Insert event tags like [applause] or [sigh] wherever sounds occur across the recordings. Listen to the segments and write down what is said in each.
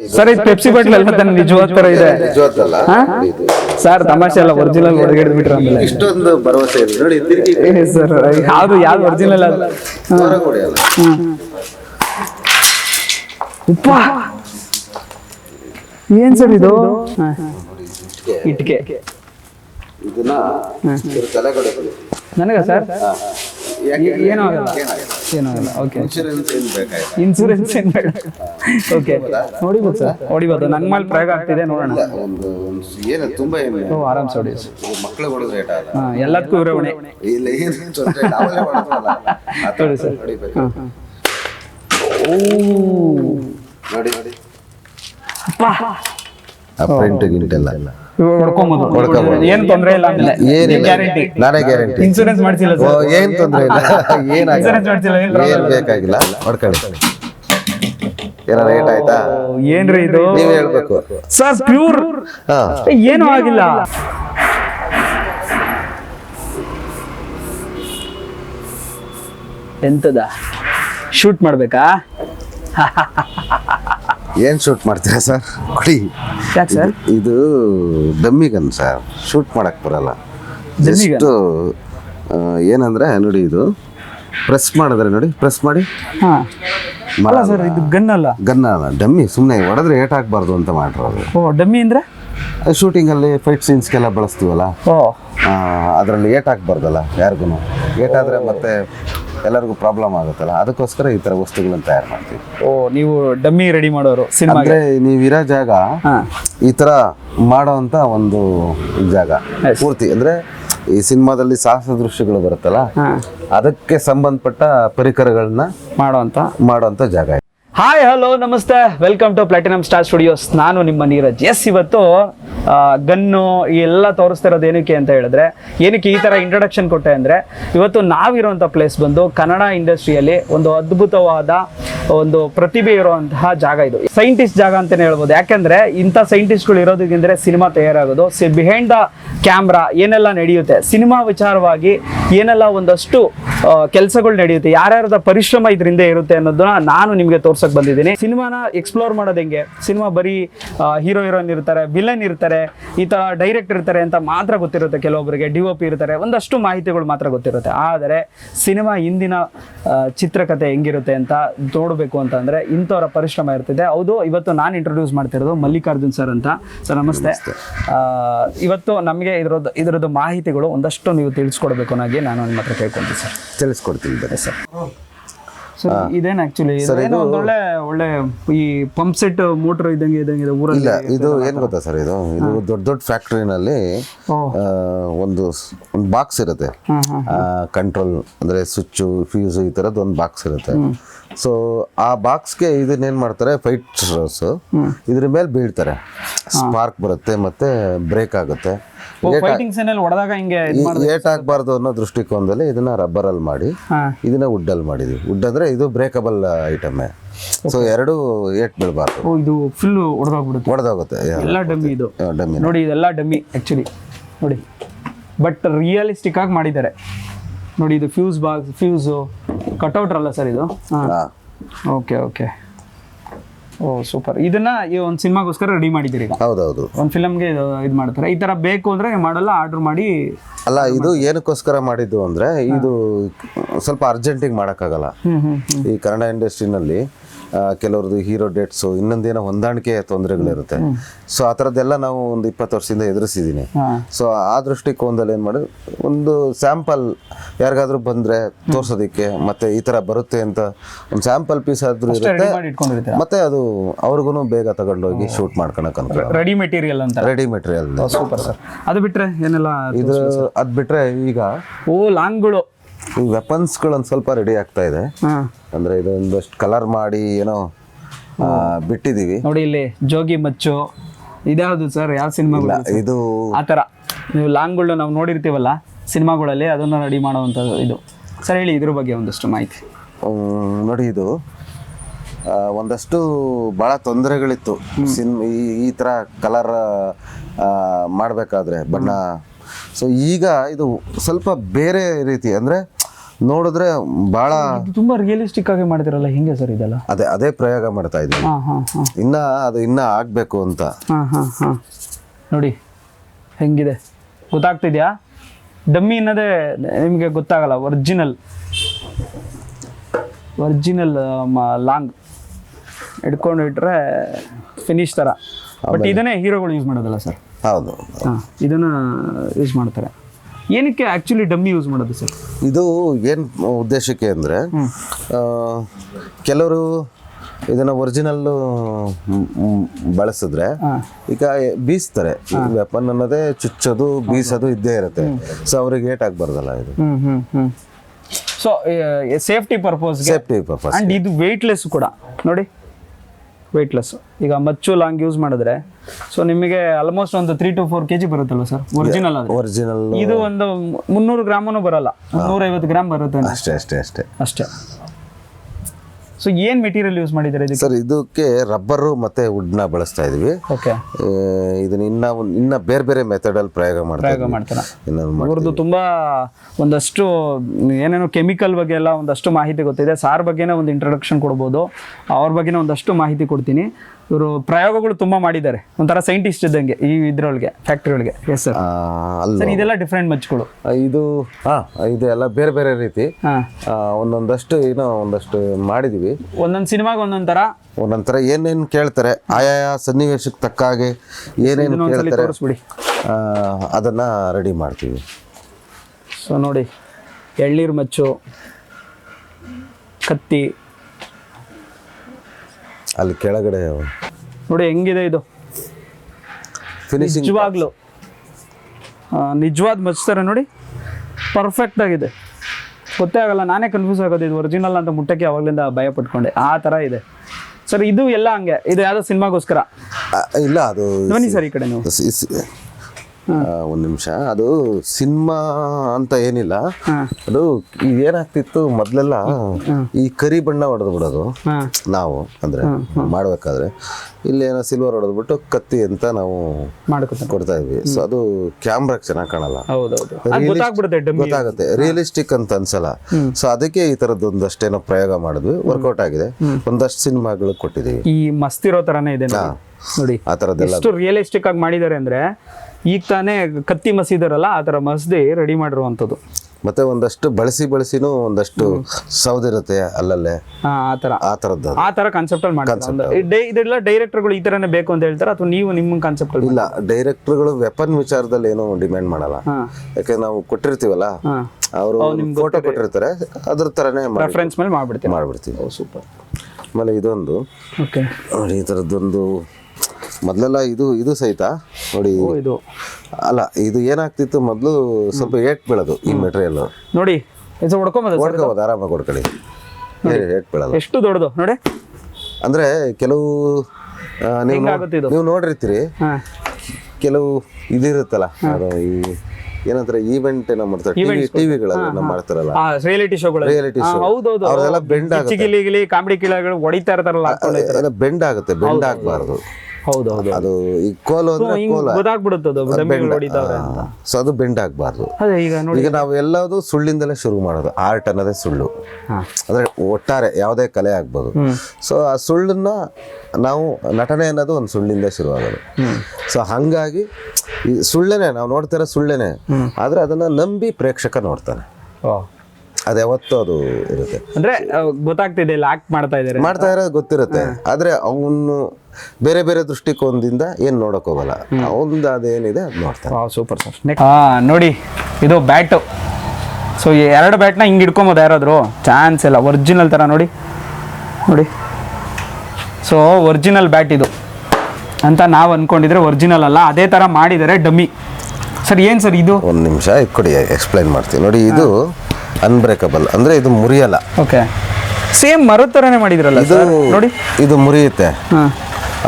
Sir ಇದು Pepsi bottle ಅಲ್ಲ ಮತ್ತೆ ನಿಜವಾದ ತರ ಇದೆ. ನಿಜವಾದಲ್ಲ ಇದು. ಸರ್ ತಮಾಷೆ ಅಲ್ಲ ಒರಿಜಿನಲ್ ಹೊರಗಡೆ ಬಿಟ್ರ ಆಮೇಲೆ. ಇಷ್ಟೊಂದು ಭರವಸೆ ಇದೆ. ನೋಡಿ ತಿರುಗಿ ಸರ್ ಯಾವ್ದು ಯಾವ್ದು ಒರಿಜಿನಲ್ ಅಲ್ಲ ಹೊರಗೆ ಅಲ್ಲ. ಉಪ್ಪ! ಏನ್ ಸರ್ ಇದು. ಇಟ್ಕೆ ಇದನ್ನ ಬರುತ್ತೆ. ನನಗ ಸರ್ ಏನೂ ಆಗಲ್ಲ. ಏನೂ ಆಗಲ್ಲ. ಓಕೆ ಇನ್ಶೂರೆನ್ಸ್ ಏನು ಬೇಕಾಗಿಲ್ಲ ಇನ್ಸೂರೆನ್ಸ್ ಏನು ಬೇಡ. ಓಕೆ ನೋಡಿಬೋದು ಸರ್. ಹೊಡಿಬೋದು. ನನ್ ಮೇಲೆ ಪ್ರಯೋಗ ಆಗ್ತಿದೆ ನೋಡೋಣ. ಒಂದು ಏನು ತುಂಬಾ ಏನು ಓ ಆರಾಮ್ಸ್ ಹೊಡಿ ಏಟ ಅಲ್ಲ? ಹಾ ಎಲ್ಲದಕ್ಕೂ ಇವರೇ ಹೊಣೆ ಇಲ್ಲ ಏನು ತೊಂದ್ರೆ ಇಲ್ಲ. ಅವರೇ ಹೊಡೆದ್ರಲ್ಲ [laughs] ಆ ಥರ ನೋಡಿ ಸರ್. ಹೊಡಿಬೇಕು. ಓ ನೋಡಿ ನೋಡಿ. ಪ್ರಿಂಟ್ ಗಿಂಟ್ ಎಲ್ಲ. ಏನ್ ತೊಂದ್ರೆ ಇಲ್ಲ ಆಮೇಲೆ ಏನಿಲ್ಲ. ಗ್ಯಾರಂಟಿ ನಾನೇ ಗ್ಯಾರಂಟಿ ಇನ್ಸೂರೆನ್ಸ್ ಮಾಡ್ಸಿಲ್ಲ ಸರ್ ಏನ್ ತೊಂದ್ರೆ ಇಲ್ಲ. [laughs] ಏನಾಗಿಲ್ಲ. ಇನ್ಸೂರೆನ್ಸ್ ಮಾಡ್ಸಿಲ್ಲ ಏನ್ ಏನ್ problem ಇಲ್ಲ. ಬೇಕಾಗಿಲ್ಲ. ಹೊಡ್ಕೊಳ್ಳಿ. ಏನಾರ ರೇಟ್ ಆಯ್ತಾ? ಓ, ಏನ್ರಿ ಇದು? ನೀವೇ ಹೇಳ್ಬೇಕು. ಸರ್ ಪ್ಯೂರ್ ಏನೂ ಆಗಿಲ್ಲ. ಎಂತದ? ಶೂಟ್ ಮಾಡ್ಬೇಕಾ? [laughs] ಏನ್ ಶೂಟ್ ಮಾಡ್ತೀರಾ ಸರ್ ಕೊಡಿ. ಯಾಕೆ ಸರ್ ಇದು ಡಮ್ಮಿ ಗನ್ ಸರ್ ಶೂಟ್ ಮಾಡಕ್ ಬರಲ್ಲ. Dummy gun? ಜಸ್ಟ್ ಏನಂದ್ರೆ ನೋಡಿ ಇದು. ಪ್ರೆಸ್ ಮಾಡಿದ್ರೆ ನೋಡಿ ಪ್ರೆಸ್ ಮಾಡಿ. ಹಾ. ಅಲ್ಲ ಸರ್ ಇದು ಗನ್ ಅಲ್ಲ? ಗನ್ನ ಡಮ್ಮಿ ಸುಮ್ಮನೆ ಹೊಡೆದ್ರೆ ಏಟ್ ಹಾಕ್ಬಾರ್ದು ಅಂತ ಮಾಡಿರೋದು. ಓ ಡಮ್ಮಿ ಅಂದ್ರೆ? ಶೂಟಿಂಗಲ್ಲಿ ಫೈಟ್ ಸೀನ್ಸ್ಗೆಲ್ಲ ಬಳಸ್ತೀವಲ್ಲ? ಓ. ಅದರಲ್ಲಿ ಏಟ್ ಹಾಕ್ಬಾರ್ದಲ್ಲ ಯಾರಿಗೂ ಏಟ್ ಆದರೆ ಮತ್ತೆ ಎಲ್ಲರಿಗೂ ಪ್ರಾಬ್ಲಮ್ ಆಗುತ್ತಲ್ಲ? ಅದಕ್ಕೋಸ್ಕರ ಈ ಥರ ವಸ್ತುಗಳನ್ನ ತಯಾರು ಮಾಡ್ತೀವಿ. ಓ ನೀವು ಡಮ್ಮಿ ರೆಡಿ ಮಾಡೋರು ಸಿನಿಮಾಗೆ ಅಂದ್ರೆ ನೀವಿರೋ ಜಾಗ ಹಾ. ಈ ತರ ಮಾಡೋವಂಥ ಒಂದು ಜಾಗ. ಪೂರ್ತಿ. ಅಂದ್ರೆ ಈ ಸಿನಿಮಾದಲ್ಲಿ ಸಾಹಸ ದೃಶ್ಯಗಳು ಬರುತ್ತಲ್ಲ ಹಾ. ಅದಕ್ಕೆ ಸಂಬಂಧಪಟ್ಟ ಪರಿಕರಗಳನ್ನ ಮಾಡೋಂತ ಮಾಡೋಂಥ ಜಾಗ ಇದು. ಹಾಯ್ ಹಲೋ ನಮಸ್ತೆ. Welcome to platinum star studios ನಾನು ನಿಮ್ಮ ನೀರಜ್. ಎಸ್ ಇವತ್ತು ಗನ್ನು ಎಲ್ಲ ತೋರಿಸ್ತಾ ಇರೋದು ಏನಕ್ಕೆ ಅಂತ ಹೇಳಿದ್ರೆ, ಏನಕ್ಕೆ ಈ ಥರ ಇಂಟ್ರಡಕ್ಷನ್ ಕೊಟ್ಟೆ ಅಂದರೆ, ಇವತ್ತು ನಾವಿರುವಂಥ ಪ್ಲೇಸ್ ಬಂದು ಕನ್ನಡ ಇಂಡಸ್ಟ್ರಿಯಲ್ಲಿ ಒಂದು ಅದ್ಭುತವಾದ ಒಂದು ಪ್ರತಿಭೆ ಇರುವಂತಹ ಜಾಗ ಇದು. ಸೈಂಟಿಸ್ಟ್ ಜಾಗ ಅಂತಲೇ ಹೇಳ್ಬೋದು. ಯಾಕೆಂದರೆ, ಇಂಥ ಸೈಂಟಿಸ್ಟ್ಗಳು ಇರೋದಕ್ಕಿಂದ್ರೆ ಸಿನಿಮಾ ತಯಾರಾಗೋದು. ಸಿ ಬಿಹೈಂಡ್ ದ ಕ್ಯಾಮ್ರಾ ಏನೆಲ್ಲ ನಡೆಯುತ್ತೆ? ಸಿನಿಮಾ ವಿಚಾರವಾಗಿ ಏನೆಲ್ಲ ಒಂದಷ್ಟು ಕೆಲಸಗಳು ನಡೆಯುತ್ತೆ? ಯಾರ್ಯಾರದ ಪರಿಶ್ರಮ ಇದರಿಂದ ಇರುತ್ತೆ ಅನ್ನೋದನ್ನ ನಾನು ನಿಮಗೆ ತೋರ್ಸಕ್ ಬಂದಿದ್ದೀನಿ. ಸಿನಿಮಾನ ಎಕ್ಸ್ಪ್ಲೋರ್ ಮಾಡೋದು ಹೆಂಗೆ? ಸಿನಿಮಾ ಬರೀ ಹೀರೋ ಹೀರೋಯಿನ್ ಇರ್ತಾರೆ ವಿಲನ್ ಇರ್ತಾರೆ ಈ ತರ ಡೈರೆಕ್ಟ್ ಇರ್ತಾರೆ ಅಂತ ಮಾತ್ರ ಗೊತ್ತಿರುತ್ತೆ ಕೆಲವೊಬ್ಬರಿಗೆ ಡಿ ಒ ಪಿ ಇರ್ತಾರೆ ಒಂದಷ್ಟು ಮಾಹಿತಿಗಳು ಮಾತ್ರ ಗೊತ್ತಿರುತ್ತೆ. ಆದರೆ ಸಿನಿಮಾ ಹಿಂದಿನ ಚಿತ್ರಕತೆ ಚಿತ್ರಕಥೆ ಹೆಂಗಿರುತ್ತೆ ಅಂತ ನೋಡಬೇಕು ಅಂತಂದ್ರೆ ಇಂಥವರ ಪರಿಶ್ರಮ ಇರ್ತಿದೆ. ಹೌದು ಇವತ್ತು ನಾನು ಇಂಟ್ರೊಡ್ಯೂಸ್ ಮಾಡ್ತಿರೋದು ಮಲ್ಲಿಕಾರ್ಜುನ್ ಸರ್ ಅಂತ. ಸರ್ ನಮಸ್ತೆ. ಆ, ಇವತ್ತು ನಮಗೆ ಇದರದ್ದು ಇದರದ್ದು ಮಾಹಿತಿಗಳು ಒಂದಷ್ಟು ನೀವು ತಿಳಿಸ್ಕೊಡ್ಬೇಕು ಅನ್ನೋಗೆ ನಾನು ನಿಮ್ಮ ಹತ್ರ ಕೇಳ್ಕೊಂತೀನಿ ಸರ್ ತಿಳಿಸ್ಕೊಡ್ತೀನಿ. ಸರ್ ಇದೇನು ಆಕ್ಚುಲಿ ಒಂದೊಳ್ಳೆ ಒಳ್ಳೆ ಈ ಪಂಪ್ ಸೆಟ್ ಮೋಟರ್ ಇದ್ದಂಗೆ ಇದ್ದಂಗೆ ಇದೆ ಊರಲ್ಲಿ. ಇಲ್ಲ ಇದು ಏನು ಗೊತ್ತಾ ಸರ್ ಇದು? ಇದು ದೊಡ್ಡ ದೊಡ್ಡ ಫ್ಯಾಕ್ಟ್ರಿನಲ್ಲಿ ಒಂದು ಒಂದು ಬಾಕ್ಸ್ ಇರುತ್ತೆ. ಕಂಟ್ರೋಲ್ ಅಂದ್ರೆ ಸ್ವಿಚ್ಚು ಫ್ಯೂಸ್ ಈ ಥರದ್ದು ಒಂದು ಬಾಕ್ಸ್ ಇರುತ್ತೆ. ಸೊ ಆ ಬಾಕ್ಸ್ಗೆ ಇದನ್ನೇನು ಮಾಡ್ತಾರೆ? ಫೈಟರ್ಸ್ ಇದ್ರ ಮೇಲೆ ಬೀಳ್ತಾರೆ. ಸ್ಪಾರ್ಕ್ ಬರುತ್ತೆ ಮತ್ತೆ ಬ್ರೇಕ್ ಆಗುತ್ತೆ. ಫೈಟಿಂಗ್ ಸೀನಲ್ಲಿ ಹೊಡೆದಾಗ ಹಿಂಗೆ ಏಟ್ ಆಗ್ಬಾರ್ದು ಅನ್ನೋ ದೃಷ್ಟಿಕೋನದಲ್ಲಿ ಇದನ್ನ ರಬ್ಬರ್ ಅಲ್ಲಿ ಮಾಡಿ ಇದನ್ನ ವುಡ್ ಅಲ್ಲಿ ಮಾಡಿದ್ವಿ. ವುಡ್ ಅಂದ್ರೆ ಇದು ಬ್ರೇಕಬಲ್ ಐಟಮ್ ಸೊ ಎರಡು ಏಟ್ ಬೀಳಬಾರ್ದು. ಇದು ಫುಲ್ ಹೊಡೆದೋಗ್ಬಿಡುತ್ತೆ ಹೊಡೆದೋಗುತ್ತೆ ಎಲ್ಲ ಡಮ್ಮಿ ಇದು. ಡಮ್ಮಿ ನೋಡಿ ಇದೆಲ್ಲ ಡಮ್ಮಿ ಆ್ಯಕ್ಚುಲಿ ನೋಡಿ. ಬಟ್ ರಿಯಲಿಸ್ಟಿಕ್ ಆಗಿ ಮಾಡಿದ್ದಾರೆ. ನೋಡಿ ಇದು ಫ್ಯೂಸ್ ಬಾಕ್ಸ್ ಫ್ಯೂಸು ಕಟ್ಔಟ್ರಲ್ಲ ಸರ್ ಇದು? ಓಕೆ ಓಕೆ ಓ ಸೂಪರ್ ಇದನ್ನ ಈ ಒಂದು ಸಿನಿಮಾಗೋಸ್ಕರ ರೆಡಿ ಮಾಡಿದ್ದೀರಿ ಈಗ. ಹೌದೌದು. ಒಂದು ಫಿಲಮ್ಗೆ ಇದು ಮಾಡ್ತಾರೆ. ಈ ಥರ ಬೇಕು ಅಂದರೆ ಮಾಡಲ್ಲ ಆರ್ಡ್ರ್ ಮಾಡಿ ಅಲ್ಲ ಇದು ಏನಕ್ಕೋಸ್ಕರ ಮಾಡಿದ್ದು ಅಂದ್ರೆ ಇದು ಸ್ವಲ್ಪ ಅರ್ಜೆಂಟಿಗೆ ಮಾಡೋಕ್ಕಾಗಲ್ಲ. ಈ ಕನ್ನಡ ಇಂಡಸ್ಟ್ರಿನಲ್ಲಿ ಕೆಲವ್ರದ್ದು ಹೀರೋ ಡೇಟ್ಸು ಇನ್ನೊಂದೇನೋ ಹೊಂದಾಣಿಕೆ ತೊಂದರೆಗಳಿರುತ್ತೆ. ಸೊ ಆ ಥರದ್ದೆಲ್ಲ ನಾವು ಒಂದು ಇಪ್ಪತ್ತು ವರ್ಷದಿಂದ ಎದುರಿಸಿದ್ದೀನಿ ಸೊ ಆ ದೃಷ್ಟಿಕೋನದಲ್ಲಿ ಏನು ಮಾಡಿ ಒಂದು ಸ್ಯಾಂಪಲ್ ಯಾರಿಗಾದ್ರೂ ಬಂದರೆ ತೋರ್ಸೋದಕ್ಕೆ ಮತ್ತೆ ಈ ಥರ ಬರುತ್ತೆ ಅಂತ ಒಂದು ಸ್ಯಾಂಪಲ್ ಪೀಸ್ ಆದರೂ ಇರುತ್ತೆ. ಮತ್ತೆ ಅದು ಅವ್ರಿಗೂ ಬೇಗ ತಗೊಂಡೋಗಿ ಶೂಟ್ ಮಾಡ್ಕೊಳಕ್ಕೆ ರೆಡಿ ಮೆಟೀರಿಯಲ್ ಅಂತ? ರೆಡಿ ಮೆಟೀರಿಯಲ್ ಸೂಪರ್ ಸರ್ ಅದು ಬಿಟ್ರೆ ಏನೆಲ್ಲ ಇದು ಅದು ಬಿಟ್ಟರೆ ಈಗ ಓ ಲಾಂಗ್ಗಳು ಈ ವೆಪನ್ಸ್ಗಳು ಒಂದು ಸ್ವಲ್ಪ ರೆಡಿ ಆಗ್ತಾ ಇದೆ. ಅಂದ್ರೆ ಇದೊಂದಷ್ಟು ಕಲರ್ ಮಾಡಿ ಏನೋ ಬಿಟ್ಟಿದೀವಿ ನೋಡಿ ಇಲ್ಲಿ ಜೋಗಿ ಮಚ್ಚು ಇದ್ಯಾವುದು ಸರ್ ಯಾವ ಸಿನಿಮಾ ಇದು ಆ ಥರ ನೀವು ಲಾಂಗ್ಗಳು ನಾವು ನೋಡಿರ್ತೀವಲ್ಲ ಸಿನಿಮಾಗಳಲ್ಲಿ ಅದನ್ನು ರೆಡಿ ಮಾಡುವಂಥದ್ದು ಇದು. ಸರ್ ಹೇಳಿ ಇದ್ರ ಬಗ್ಗೆ ಒಂದಷ್ಟು ಮಾಹಿತಿ. ನೋಡಿ ಇದು ಒಂದಷ್ಟು ಭಾಳ ತೊಂದರೆಗಳಿತ್ತು. ಸಿನ್ ಈ ಈ ಥರ ಕಲರ್ ಮಾಡಬೇಕಾದ್ರೆ ಬಣ್ಣ. ಸೊ ಈಗ ಇದು ಸ್ವಲ್ಪ ಬೇರೆ ರೀತಿ ಅಂದರೆ ನೋಡಿದ್ರೆ ಬಹಳ ತುಂಬಾ ರಿಯಲಿಸ್ಟಿಕ್ ಆಗಿ ಮಾಡಿದಿರಲ್ಲ ಹೆಂಗೆ ಸರ್ ಇದೆಲ್ಲ? ಅದೇ ಅದೇ ಪ್ರಯೋಗ ಮಾಡ್ತಾ ಇದ್ದೀನಿ. ಹಾ ಹಾ ಹಾ. ಇನ್ನ ಅದು ಇನ್ನ ಆಗ್ಬೇಕು ಅಂತ. ಹಾ ಹಾ ಹಾ. ನೋಡಿ ಹೆಂಗಿದೆ? ಗೊತ್ತಾಗ್ತಿದ್ಯಾ? ಡಮ್ಮಿ ಅನ್ನೋದೇ ನಿಮಗೆ ಗೊತ್ತಾಗಲ್ಲ ಒರಿಜಿನಲ್ ಒರಿಜಿನಲ್ ಲಾಂಗ್. ಹಿಡ್ಕೊಂಡು ಇಟ್ರೆ ಫಿನಿಶ್ ಥರ ಬಟ್ ಇದನ್ನೇ ಹೀರೋಗಳು ಯೂಸ್ ಮಾಡೋದಲ್ಲ ಸರ್? ಹೌದು ಇದನ್ನ ಯೂಸ್ ಮಾಡ್ತಾರೆ. ಏನಕ್ಕೆ ಆ್ಯಕ್ಚುಲಿ ಡಮ್ಮಿ ಯೂಸ್ ಮಾಡೋದು ಸರ್ ಇದು ಏನು ಉದ್ದೇಶಕ್ಕೆ ಅಂದರೆ ಕೆಲವರು ಇದನ್ನು ಒರಿಜಿನಲ್ಲು ಬಳಸಿದ್ರೆ ಈಗ ಬೀಸ್ತಾರೆ. ವೆಪನ್ ಅನ್ನೋದೇ ಚುಚ್ಚೋದು ಬೀಸೋದು ಇದ್ದೇ ಇರುತ್ತೆ. ಸೊ ಅವ್ರಿಗೆ ಏಟ್ ಆಗ್ಬಾರ್ದಲ್ಲ ಇದು. So safety purpose safety purpose and ಇದು ವೆಯ್ಟ್ಲೆಸ್ ಕೂಡ. ನೋಡಿ. ವೆಯ್ಟ್ಲೆಸ್ ಈಗ ಮಚ್ಚು ಲಾಂಗ್ ಯೂಸ್ ಮಾಡಿದ್ರೆ ಸೊ ನಿಮಗೆ ಆಲ್ಮೋಸ್ಟ್ ಒಂದು three two four K G ಬರುತ್ತಲ್ವ sir original original ಇದು ಒಂದು ಮುನ್ನೂರು ಗ್ರಾಮನು ಬರಲ್ಲ. ನೂರೈವತ್ತು ಗ್ರಾಮ್ ಬರುತ್ತೆ ಅಷ್ಟೇ ಅಷ್ಟೇ ಅಷ್ಟೇ. ಅಷ್ಟೇ. ಸೊ ಏನು ಮೆಟೀರಿಯಲ್ ಯೂಸ್ ಮಾಡಿದ್ದಾರೆ ಇದಕ್ಕೆ? ಸರ್ ಇದಕ್ಕೆ ರಬ್ಬರು ಮತ್ತೆ ವುಡ್ನ ಬಳಸ್ತಾ ಇದೀವಿ ಓಕೆ ಇದನ್ನ ಇನ್ನ ಒಂದ್- ಇನ್ನ ಬೇರೆ ಬೇರೆ ಮೆಥಡಲ್ಲಿ ಪ್ರಯೋಗ ಪ್ರಯೋಗ. ಮಾಡ್ತಾರೆ? ಇವ್ರದ್ದು ತುಂಬಾ ಒಂದಷ್ಟು ಏನೇನೋ ಕೆಮಿಕಲ್ ಬಗ್ಗೆ ಎಲ್ಲ ಒಂದಷ್ಟು ಮಾಹಿತಿ ಗೊತ್ತಿದೆ. ಸಾರ್ ಬಗ್ಗೆನೇ ಒಂದು ಇಂಟ್ರೊಡಕ್ಷನ್ ಕೊಡ್ಬೋದು. ಅವ್ರ ಬಗ್ಗೆನೇ ಒಂದಷ್ಟು ಮಾಹಿತಿ ಕೊಡ್ತೀನಿ. ಇವರು ಪ್ರಯೋಗಗಳು ತುಂಬಾ ಮಾಡಿದ್ದಾರೆ. ಒಂಥರ ಸೈಂಟಿಸ್ಟ್ ಇದ್ದಂಗೆ ಈ ಇದ್ರೊಳಗೆ ಫ್ಯಾಕ್ಟ್ರಿ ಒಳಗೆ. ಎಸ್ ಸರ್ ಆ, ಅಲ್ಲ. ಸರ್ ಇದೆಲ್ಲ ಡಿಫ್ರೆಂಟ್ ಮಚ್ಗಳು ಇದು ಹಾ ಇದು ಎಲ್ಲ ಬೇರೆ ಬೇರೆ ರೀತಿ. ಆ, ಒಂದೊಂದಷ್ಟು ಏನೋ ಒಂದಷ್ಟು ಮಾಡಿದೀವಿ. ಒಂದೊಂದು ಸಿನಿಮಾಗ ಒಂದೊಂದ್ ತರ ಒಂದೊಂಥರ ಏನೇನು ಕೇಳ್ತಾರೆ ಆಯಾ ಸನ್ನಿವೇಶಕ್ಕೆ ತಕ್ಕ ಹಾಗೆ ಏನೇನು ಒಂದ್ಸಲಿ ಕೇಳ್ತಾರೆ ತೋರಿಸ್ಬಿಡಿ. ಆ, ಅದನ್ನ ರೆಡಿ ಮಾಡ್ತೀವಿ. ಸೊ ನೋಡಿ ಎಳ್ನೀರು ಮಚ್ಚು ಕತ್ತಿ ಅಲ್ಲಿ ಕೆಳಗಡೆ ನೋಡಿ ಹೆಂಗಿದೆ ಇದು. ಫಿನಿಶಿಂಗ್ ನಿಜವಾಗ್ಲು. ನಿಜವಾದ ಮಚ್ತಾರೆ ನೋಡಿ. ಪರ್ಫೆಕ್ಟ್ ಆಗಿದೆ. ಗೊತ್ತೇ ಆಗಲ್ಲ ನಾನೇ ಕನ್ಫ್ಯೂಸ್ ಆಗೋದು ಇದು ಒರಿಜಿನಲ್ ಅಂತ ಮುಟ್ಟಕ್ಕೆ ಅವಾಗಲಿಂದ ಭಯ ಪಟ್ಕೊಂಡೆ. ಆ ಥರ ಇದೆ. ಸರ್ ಇದು ಎಲ್ಲ ಹಂಗೆ. ಇದು ಯಾವುದೋ ಸಿನಿಮಾಗೋಸ್ಕರ ಇಲ್ಲ ಅದು ಬನ್ನಿ ಸರ್ ಈ ಕಡೆ ನೀವು. ಒಂದ್ ನಿಮಿಷ. ಅದು ಸಿನಿಮಾ ಅಂತ ಏನಿಲ್ಲ. ಅದು ಏನಾಗ್ತಿತ್ತು ಮೊದ್ಲೆಲ್ಲ ಈ ಕರಿ ಬಣ್ಣ ಹೊಡೆದು ಬಿಡೋದು. ನಾವು ಅಂದ್ರೆ ಮಾಡ್ಬೇಕಾದ್ರೆ ಇಲ್ಲಿ ಏನೋ ಸಿಲ್ವರ್ ಹೊಡೆದ್ಬಿಟ್ಟು ಕತ್ತಿ ಅಂತ ನಾವು ಕೊಡ್ತಾ ಇದ್ವಿ. ಸೊ ಅದು ಕ್ಯಾಮ್ರಾಕ್ ಚೆನ್ನಾಗಿ ಕಾಣಲ್ಲ. ಗೊತ್ತಾಗುತ್ತೆ. ರಿಯಲಿಸ್ಟಿಕ್ ಅಂತ ಅನ್ಸಲ್ಲ. ಸೊ ಅದಕ್ಕೆ ಈ ತರದ್ದು ಒಂದಷ್ಟೇನೋ ಪ್ರಯೋಗ ಮಾಡಿದ್ವಿ. ವರ್ಕೌಟ್ ಆಗಿದೆ. ಒಂದಷ್ಟು ಸಿನಿಮಾಗಳು ಕೊಟ್ಟಿದೀವಿ. ಈ ಮಸ್ತಿರೋ ತರಾನೇ ಇದೆ ನೋಡಿ. ಆ ತರದೆಲ್ಲ ರಿಯಲಿಸ್ಟಿಕ್ ಆಗಿ ಮಾಡಿದ್ದಾರೆ ಅಂದ್ರೆ ಈಗ ತಾನೇ ಕತ್ತಿ ಮಸೀದರಲ್ಲ ಆ ಥರ ಮಸೀದಿ ರೆಡಿ ಮಾಡಿರುವಂಥದ್ದು. ಮತ್ತೆ ಒಂದಷ್ಟು ಬಳಸಿ ಬಳಸಿನೂ ಒಂದಷ್ಟು ಸೌದಿರುತ್ತೆ ಅಲ್ಲಲ್ಲೇ. ಆ ತರ ಆ ಥರದ್ದು ಆ ಥರ ಕಾನ್ಸೆಪ್ಟ್ ಅಲ್ಲಿ ಮಾಡ್ತಾರೆ ಇದೆಲ್ಲ ಡೈರೆಕ್ಟರ್ಗಳು ಈ ತರನೇ ಬೇಕು ಅಂತ ಹೇಳ್ತಾರೆ ಅಥವಾ ನೀವು ನಿಮ್ಮ ಕಾನ್ಸೆಪ್ಟ್ ಇಲ್ಲ ಡೈರೆಕ್ಟರ್ಗಳು ವೆಪನ್ ವಿಚಾರದಲ್ಲಿ ಏನೋ ಡಿಮ್ಯಾಂಡ್ ಮಾಡಲ್ಲ. ಯಾಕೆ ಯಾಕಂದ್ರೆ ನಾವು ಕೊಟ್ಟಿರ್ತೀವಲ್ಲ ಅವರು ಫೋಟೋ ಕೊಟ್ಟಿರ್ತಾರೆ ಅದ್ರ ತರನೇ ರೆಫರೆನ್ಸ್ ಮೇಲೆ ಮಾಡ್ಬಿಡ್ತೀವಿ. ಮಾಡ್ಬಿಡ್ತೀವಿ ಸೂಪರ್ ಆಮೇಲೆ ಇದೊಂದು. ಓಕೆ ಈ ಥರದ್ದೊಂದು ಮೊದಲೆಲ್ಲ ಇದು ಇದು ಸಹಿತ ನೋಡಿ. ಇದು. ಅಲ್ಲ ಇದು ಏನಾಗ್ತಿತ್ತು ಮೊದಲು ಸ್ವಲ್ಪ ಏಟ್ ಬೀಳೋದು ಈ ಮೆಟೀರಿಯಲ್ ನೋಡಿ ಇದು ಹೊಡ್ಕೊಂಬೋದು ಹೊಡ್ಕೋಬೋದು ಆರಾಮಾಗಿ ಹೊಡ್ಕೊಳ್ಳಿ. ಏಟ್ ಬೀಳೋದು. ಎಷ್ಟು ದೊಡ್ಡದು ನೋಡಿ. ಅಂದ್ರೆ ಕೆಲವು ನೀವು ನೀವು ನೋಡಿರ್ತೀರಿ. ಕೆಲವು ಇದಿರುತ್ತಲ್ಲ ಅದು ಈ ಏನಂತಾರೆ ಈವೆಂಟ್ ಏನೋ ಮಾಡ್ತಾರೆ ಟಿವಿ ಟಿವಿಗಳಲ್ಲಿ ಮಾಡ್ತಾರಲ್ಲ. ಆ ರಿಯಾಲಿಟಿ ಶೋಗಳು ರಿಯಾಲಿಟಿ ಶೋ ಹೌದೌದು. ಅವರೆಲ್ಲ ಬೆಂಡ್ ಆಗುತ್ತೆ. ಗಿಲಿ ಗಿಲಿ ಕಾಮಿಡಿ ಕಿಲಗಳು ಹೊಡಿತಾ ಇರ್ತಾರಲ್ಲ ಬೆಂಡ್ ಆಗುತ್ತೆ ಬೆಂಡ್ ಆಗ್ಬಾರ್ದು. ಹೌದೌದು ಅದು ಈ ಕೋಲು ಅಂದ್ರೆ ಕೋಲ. ಡಮ್ಮಿಗಳು ಹೊಡಿತಾವ್ರೆ ಅಂತ. ಸೊ ಅದು ಬೆಂಡ್ ಆಗ್ಬಾರ್ದು. ಅದೇ ಈಗ ನೋಡಿ. ಈಗ ನಾವು ಎಲ್ಲದೂ ಸುಳ್ಳಿಂದಲೇ ಶುರು ಮಾಡೋದು ಆರ್ಟ್ ಅನ್ನೋದೇ ಸುಳ್ಳು. ಅಂದ್ರೆ ಒಟ್ಟಾರೆ ಯಾವುದೇ ಕಲೆ ಆಗ್ಬೋದು. ಸೊ ಆ ಸುಳ್ಳನ್ನ ನಾವು ನಟನೆ ಅನ್ನೋದು ಒಂದು ಸುಳ್ಳಿಂದ ಶುರುವಾಗೋದು. ಸೊ ಹಂಗಾಗಿ ಈ ಸುಳ್ಳೇನೆ ನಾವು ನೋಡ್ತಿರೋ ಸುಳ್ಳೇನೆ ಆದ್ರೆ ಅದನ್ನ ನಂಬಿ ಪ್ರೇಕ್ಷಕ ನೋಡ್ತಾನೆ. ಅದು ಯಾವತ್ತೂ ಅದು ಇರುತ್ತೆ. ಅಂದ್ರೆ ಗೊತ್ತಾಗ್ತಿದೆ ಇಲ್ಲ ಆಕ್ಟ್ ಮಾಡ್ತಾ ಇದ್ದಾರೆ ಮಾಡ್ತಾ ಇರೋದು ಗೊತ್ತಿರುತ್ತೆ. ಆದ್ರೆ ಅವನು ಬೇರೆ ಬೇರೆ ದೃಷ್ಟಿಕೋನದಿಂದ ಏನ್ ನೋಡಕ್ ಹೋಗಲ್ಲ. ಅವಂದ ಅದೇನಿದೆ ಅದ್ ನೋಡ್ತಾನೆ ಸೂಪರ್ ಸರ್ ಹಾ ನೋಡಿ ಇದು ಬ್ಯಾಟು ಸೊ ಎರಡು ಬ್ಯಾಟ್ನ ಹಿಂಗೆ ಹಿಡ್ಕೊಬೋದು ಯಾರಾದರೂ? ಚಾನ್ಸ್ ಇಲ್ಲ. ಒರಿಜಿನಲ್ ಥರ ನೋಡಿ. ನೋಡಿ. ಸೊ ಒರಿಜಿನಲ್ ಬ್ಯಾಟ್ ಇದು. ಅಂತ ನಾವು ಅಂದ್ಕೊಂಡಿದ್ರೆ ಒರಿಜಿನಲ್ ಅಲ್ಲ. ಅದೇ ಥರ ಮಾಡಿದರೆ ಡಮ್ಮಿ. ಸರ್ ಏನು ಸರ್ ಇದು? ಒಂದು ನಿಮಿಷ ಕೊಡಿ ಎಕ್ಸ್ಪ್ಲೈನ್ ಮಾಡ್ತೀನಿ. ನೋಡಿ ಇದು ಅನ್ಬ್ರೇಕಬಲ್ ಅಂದ್ರೆ ಇದು ಮುರಿಯಲ್ಲ. ಓಕೆ. ಸೇಮ್ ಮರದ ಥರನೇ ಮಾಡಿದ್ರಲ್ಲ ಇದು ನೋಡಿ. ಇದು ಮುರಿಯುತ್ತೆ.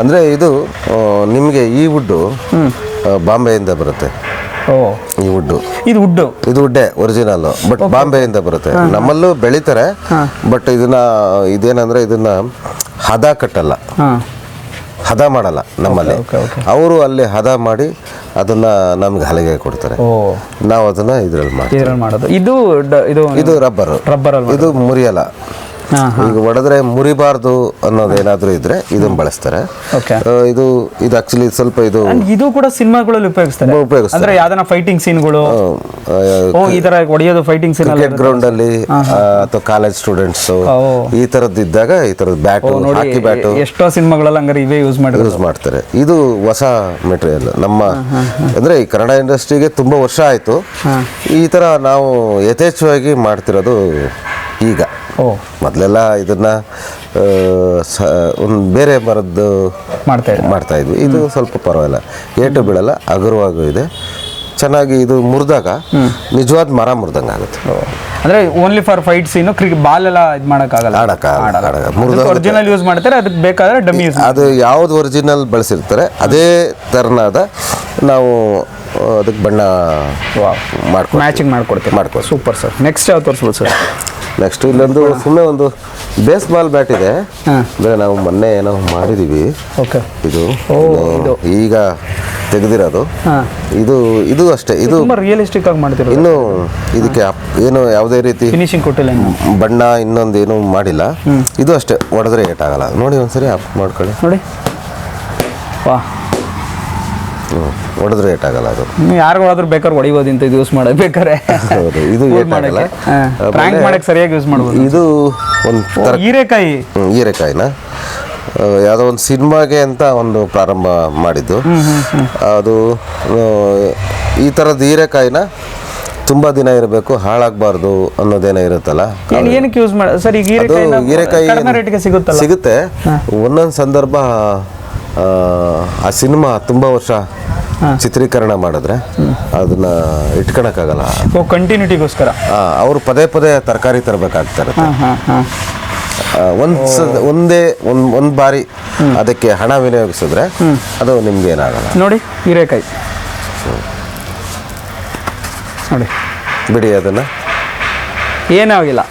ಅಂದ್ರೆ ಇದು ನಿಮಗೆ ಈ ವುಡ್ಡು ಬಾಂಬೆಯಿಂದ ಬರುತ್ತೆ. ಈ ವುಡ್ಡು ಇದು ವುಡ್ಡು ಇದು ವುಡ್ಡೆ ಒರಿಜಿನಲ್ ಬಟ್ ಬಾಂಬೆಯಿಂದ ಬರುತ್ತೆ. ನಮ್ಮಲ್ಲೂ ಬೆಳೀತಾರೆ. ಬಟ್ ಇದನ್ನ ಇದೇನಂದ್ರೆ ಇದನ್ನ ಹದ ಕಟ್ಟಲ್ಲ. ಹದ ಮಾಡಲ್ಲ ನಮ್ಮಲ್ಲಿ. ಅವರು ಅಲ್ಲಿ ಹದ ಮಾಡಿ ಅದನ್ನ ನಮ್ಗೆ ಹಲಗೆ ಕೊಡ್ತಾರೆ. ಓ. ನಾವು ಅದನ್ನ ಇದ್ರಲ್ಲಿ ಮಾಡ್ತೀವಿ. ಇದ್ರಲ್ಲಿ ಮಾಡೋದು. ಇದು ಡ- ಇದು ಇದು ರಬ್ಬರ್. ರಬ್ಬರ್ ಅಲ್ವಾ ಇದು ಮುರಿಯಲ್ಲ ಈಗ ಒಡೆದ್ರೆ ಮುರಿಬಾರ್ದು ಅನ್ನೋದೇನಾದ್ರೂ ಇದ್ರೆ ಇದನ್ನ ಬಳಸ್ತಾರೆ. ಇದು ಇದು ಆಕ್ಚುಲಿ ಸ್ವಲ್ಪ ಇದು ಇದು ಕೂಡ ಸಿನಿಮಾಗಳಲ್ಲಿ ಉಪಯೋಗಿಸ್ತಾರೆ. ಉಪಯೋಗಿಸ್ತಾರೆ. ಅಂದ್ರೆ ಯಾವ್ದನ ಫೈಟಿಂಗ್ ಸೀನ್ಗಳು ಓ ಈ ತರ ಒಡೆಯೋದು ಫೈಟಿಂಗ್ ಸೀನ್ ಕ್ರಿಕೆಟ್ ಗ್ರೌಂಡ್ ಅಲ್ಲಿ ಅಥವಾ ಕಾಲೇಜ್ ಸ್ಟೂಡೆಂಟ್ಸ್ ಈ ತರದ್ದು ಇದ್ದಾಗ ಈ ತರದ್ ಬ್ಯಾಟ್ ಹಾಕಿ ಬ್ಯಾಟ್ ಎಷ್ಟೋ ಸಿನಿಮಾಗಳಲ್ಲಿ ಹಂಗಾರೆ ಇವೇ ಯೂಸ್ ಮಾಡಿ ಯೂಸ್ ಮಾಡ್ತಾರೆ. ಇದು ಹೊಸ ಮೆಟೀರಿಯಲ್ ನಮ್ಮ ಅಂದ್ರೆ ಈ ಕನ್ನಡ ಇಂಡಸ್ಟ್ರಿಗೆ ತುಂಬಾ ವರ್ಷ ಆಯ್ತು. ಈ ತರ ನಾವು ಯಥೇಚ್ಛವಾಗಿ ಮಾಡ್ತಿರೋದು ಈಗ. ಮೊದಲೆಲ್ಲ ಇದನ್ನ ಸ- ಒಂದು ಬೇರೆ ಮರದ್ದು ಮಾಡ್ತಾ ಮಾಡ್ತಾ ಇದ್ವಿ. ಇದು ಸ್ವಲ್ಪ ಪರವಾಗಿಲ್ಲ. ಏಟು ಬೀಳಲ್ಲ ಹಗುರವಾಗೂ ಇದೆ. ಚೆನ್ನಾಗಿ ಇದು ಮುರಿದಾಗ ನಿಜವಾದ ಮರ ಮುರಿದಂಗೆ ಆಗುತ್ತೆ. ಅಂದ್ರೆ only for fight scene cricket ball ಎಲ್ಲ ಇದು ಮಾಡಕ್ಕಾಗಲ್ಲ? ಆಡಕ್ಕ ಆಡಕ್ಕ ಮುರಿದ ಒರಿಜಿನಲ್ ಯೂಸ್ ಮಾಡ್ತಾರೆ ಅದಕ್ಕೆ ಬೇಕಾದ್ರೆ ಡಮ್ಮಿ ಯೂಸ್ ಅದು ಯಾವ್ದು ಒರಿಜಿನಲ್ ಬಳಸಿರ್ತಾರೆ ಅದೇ ತರನಾದ ನಾವು ಅದಕ್ಕೆ ಬಣ್ಣ ಮಾಡ್ಕೊ ಮ್ಯಾಚಿಂಗ್ ಮಾಡ್ಕೊಡ್ತೀವಿ. ಮಾಡ್ಕೊ ಸೂಪರ್ ಸರ್ ನೆಕ್ಸ್ಟ್ ಯಾವ ತೋರಿಸ್ಬೋದು ಸರ್ ನೆಕ್ಸ್ಟ್ ಇಲ್ಲೊಂದು ಸುಮ್ಮನೆ ಒಂದು ಬೇಸ್ ಬಾಲ್ ಬ್ಯಾಟ್ ಇದೆ. ಅಂದ್ರೆ ನಾವು ಮೊನ್ನೆ ಏನೋ ಮಾಡಿದೀವಿ. ಓಕೆ. ಇದು ಈಗ ತೆಗೆದಿರೋದು. ಇದು ಇದು ಅಷ್ಟೇ. ಇದು ರಿಯಲಿಸ್ಟಿಕ್ ಆಗಿ ಮಾಡ್ತಿರೋದು. ಇನ್ನು ಇದಕ್ಕೆ ಏನು ಯಾವುದೇ ರೀತಿ ಫಿನಿಶಿಂಗ್ ಕೊಟ್ಟಿಲ್ಲ ಬಣ್ಣ ಇನ್ನೊಂದು ಏನು ಮಾಡಿಲ್ಲ. ಇದು ಅಷ್ಟೇ. ಹೊಡೆದ್ರೆ ಏಟಾಗಲ್ಲ. ನೋಡಿ ಒಂದ್ಸರಿ ಅಪ್ ಮಾಡ್ಕೊಳ್ಳಿ. ನೋಡಿ. ವಾ. ಹೊಡೆದ್ರೆ ಆಗಲ್ಲ ಅದು. ಯಾರು ಹೊಡೆದ್ರೆ ಬೇಕಾದ್ರೆ ಹೊಡಿಬೋದು ಇಂತ ಇದು ಯೂಸ್ ಮಾಡೋದು ಬೇಕಾರೆ ಹೌದು, ಇದು ಏಟ್ ಏಟಾಗಲ್ಲ. ಪ್ರ್ಯಾಂಕ್ ಮಾಡಕ್ಕೆ. ಸರಿಯಾಗಿ ಯೂಸ್ ಮಾಡಬಹುದು ಇದು ಒಂದು ಹೀರೆಕಾಯಿ. ಹೀರೆಕಾಯಿನ? ಯಾವುದೋ ಒಂದು ಸಿನಿಮಾಗೆ ಅಂತ ಒಂದು ಪ್ರಾರಂಭ ಮಾಡಿದ್ದು. ಅದು ಈ ಥರದ ಹೀರೆಕಾಯಿನ? ತುಂಬ ದಿನ ಇರಬೇಕು ಹಾಳಾಗಬಾರ್ದು ಅನ್ನೋದೇನೋ ಇರುತ್ತಲ್ಲ. ಏನ್ ಏನಕ್ಕೆ ಯೂಸ್ ಮಾಡಿ ಸರ್ ಈಗ ಹೀರೆಕಾಯಿ ಸಿಗುತ್ತೆ. ಒಂದೊಂದು ಸಂದರ್ಭ ಆ, ಸಿನಿಮಾ ತುಂಬ ವರ್ಷ ಚಿತ್ರೀಕರಣ ಮಾಡಿದ್ರೆ ಅದನ್ನ ಇಟ್ಕೊಳಕ್ಕಾಗಲ್ಲ. ಓ ಕಂಟಿನ್ಯೂಟಿಗೋಸ್ಕರ ಅವರು ಪದೇ ಪದೇ ತರಕಾರಿ ತರಬೇಕಾಗ್ತಾರೆ ಒಂದು ಒಂದೇ ಒಂದ್ ಒಂದ್ ಬಾರಿ ಅದಕ್ಕೆ ಹಣ ವಿನಿಯೋಗಿಸಿದ್ರೆ ಅದು ನಿಮ್ಗೆ ಏನಾಗಲ್ಲ. ನೋಡಿ ಹೀರೆಕಾಯಿ. ನೋಡಿ. ಬಿಡಿ ಅದನ್ನ. ಏನಾಗಿಲ್ಲ.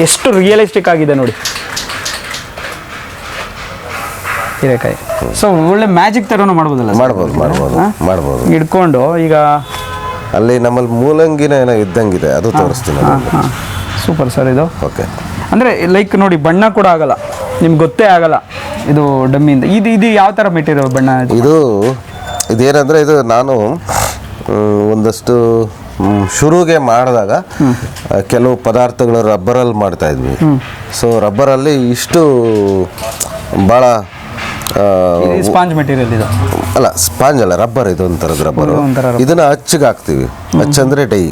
ಎಷ್ಟು ರಿಯಲಿಸ್ಟಿಕ್ ಆಗಿದೆ ನೋಡಿ. ಹೀರೆಕಾಯಿ. ಸೊ ಒಳ್ಳೆ ಮ್ಯಾಜಿಕ್ ಥರನೂ ಮಾಡ್ಬೋದಲ್ಲ? ಮಾಡ್ಬೋದು ಮಾಡ್ಬೋದು ಮಾಡ್ಬೋದು. ಇಡ್ಕೊಂಡು ಈಗ ಅಲ್ಲಿ ನಮ್ಮಲ್ಲಿ ಮೂಲಂಗಿನ ಏನೋ ಇದ್ದಂಗಿದೆ ಅದು ತೋರಿಸ್ತೀನಿ ಸೂಪರ್ ಸರ್ ಇದು. ಓಕೆ ಅಂದರೆ ಲೈಕ್ ನೋಡಿ ಬಣ್ಣ ಕೂಡ ಆಗಲ್ಲ. ನಿಮ್ಗೆ ಗೊತ್ತೇ ಆಗಲ್ಲ ಇದು ಡಮ್ಮಿಯಿಂದ. ಇದು ಇದು ಯಾವ ಥರ ಮೆಟೀರಿಯಲ್ ಬಣ್ಣ ಇದು ಇದೇನಂದ್ರೆ ಇದು ನಾನು ಮ್, ಒಂದಷ್ಟು ಮ್, ಶುರುಗೆ ಮಾಡಿದಾಗ ಕೆಲವು ಪದಾರ್ಥಗಳು ರಬ್ಬರಲ್ಲಿ ಮಾಡ್ತಾ ಇದ್ವಿ. ಸೊ ರಬ್ಬರಲ್ಲಿ ಇಷ್ಟು ಭಾಳ ಸ್ಪಾಂಜ್ ಮೆಟೀರಿಯಲ್ ಇದು. ಅಲ್ಲ ಸ್ಪಾಂಜ್ ಅಲ್ಲ ರಬ್ಬರ್ ಇದು ಒಂಥರದ ರಬ್ಬರ್. ಇದನ್ನ ಅಚ್ಚಿಗೆ ಹಾಕ್ತೀವಿ. ಹಚ್ಚಂದ್ರೆ ಡೈ.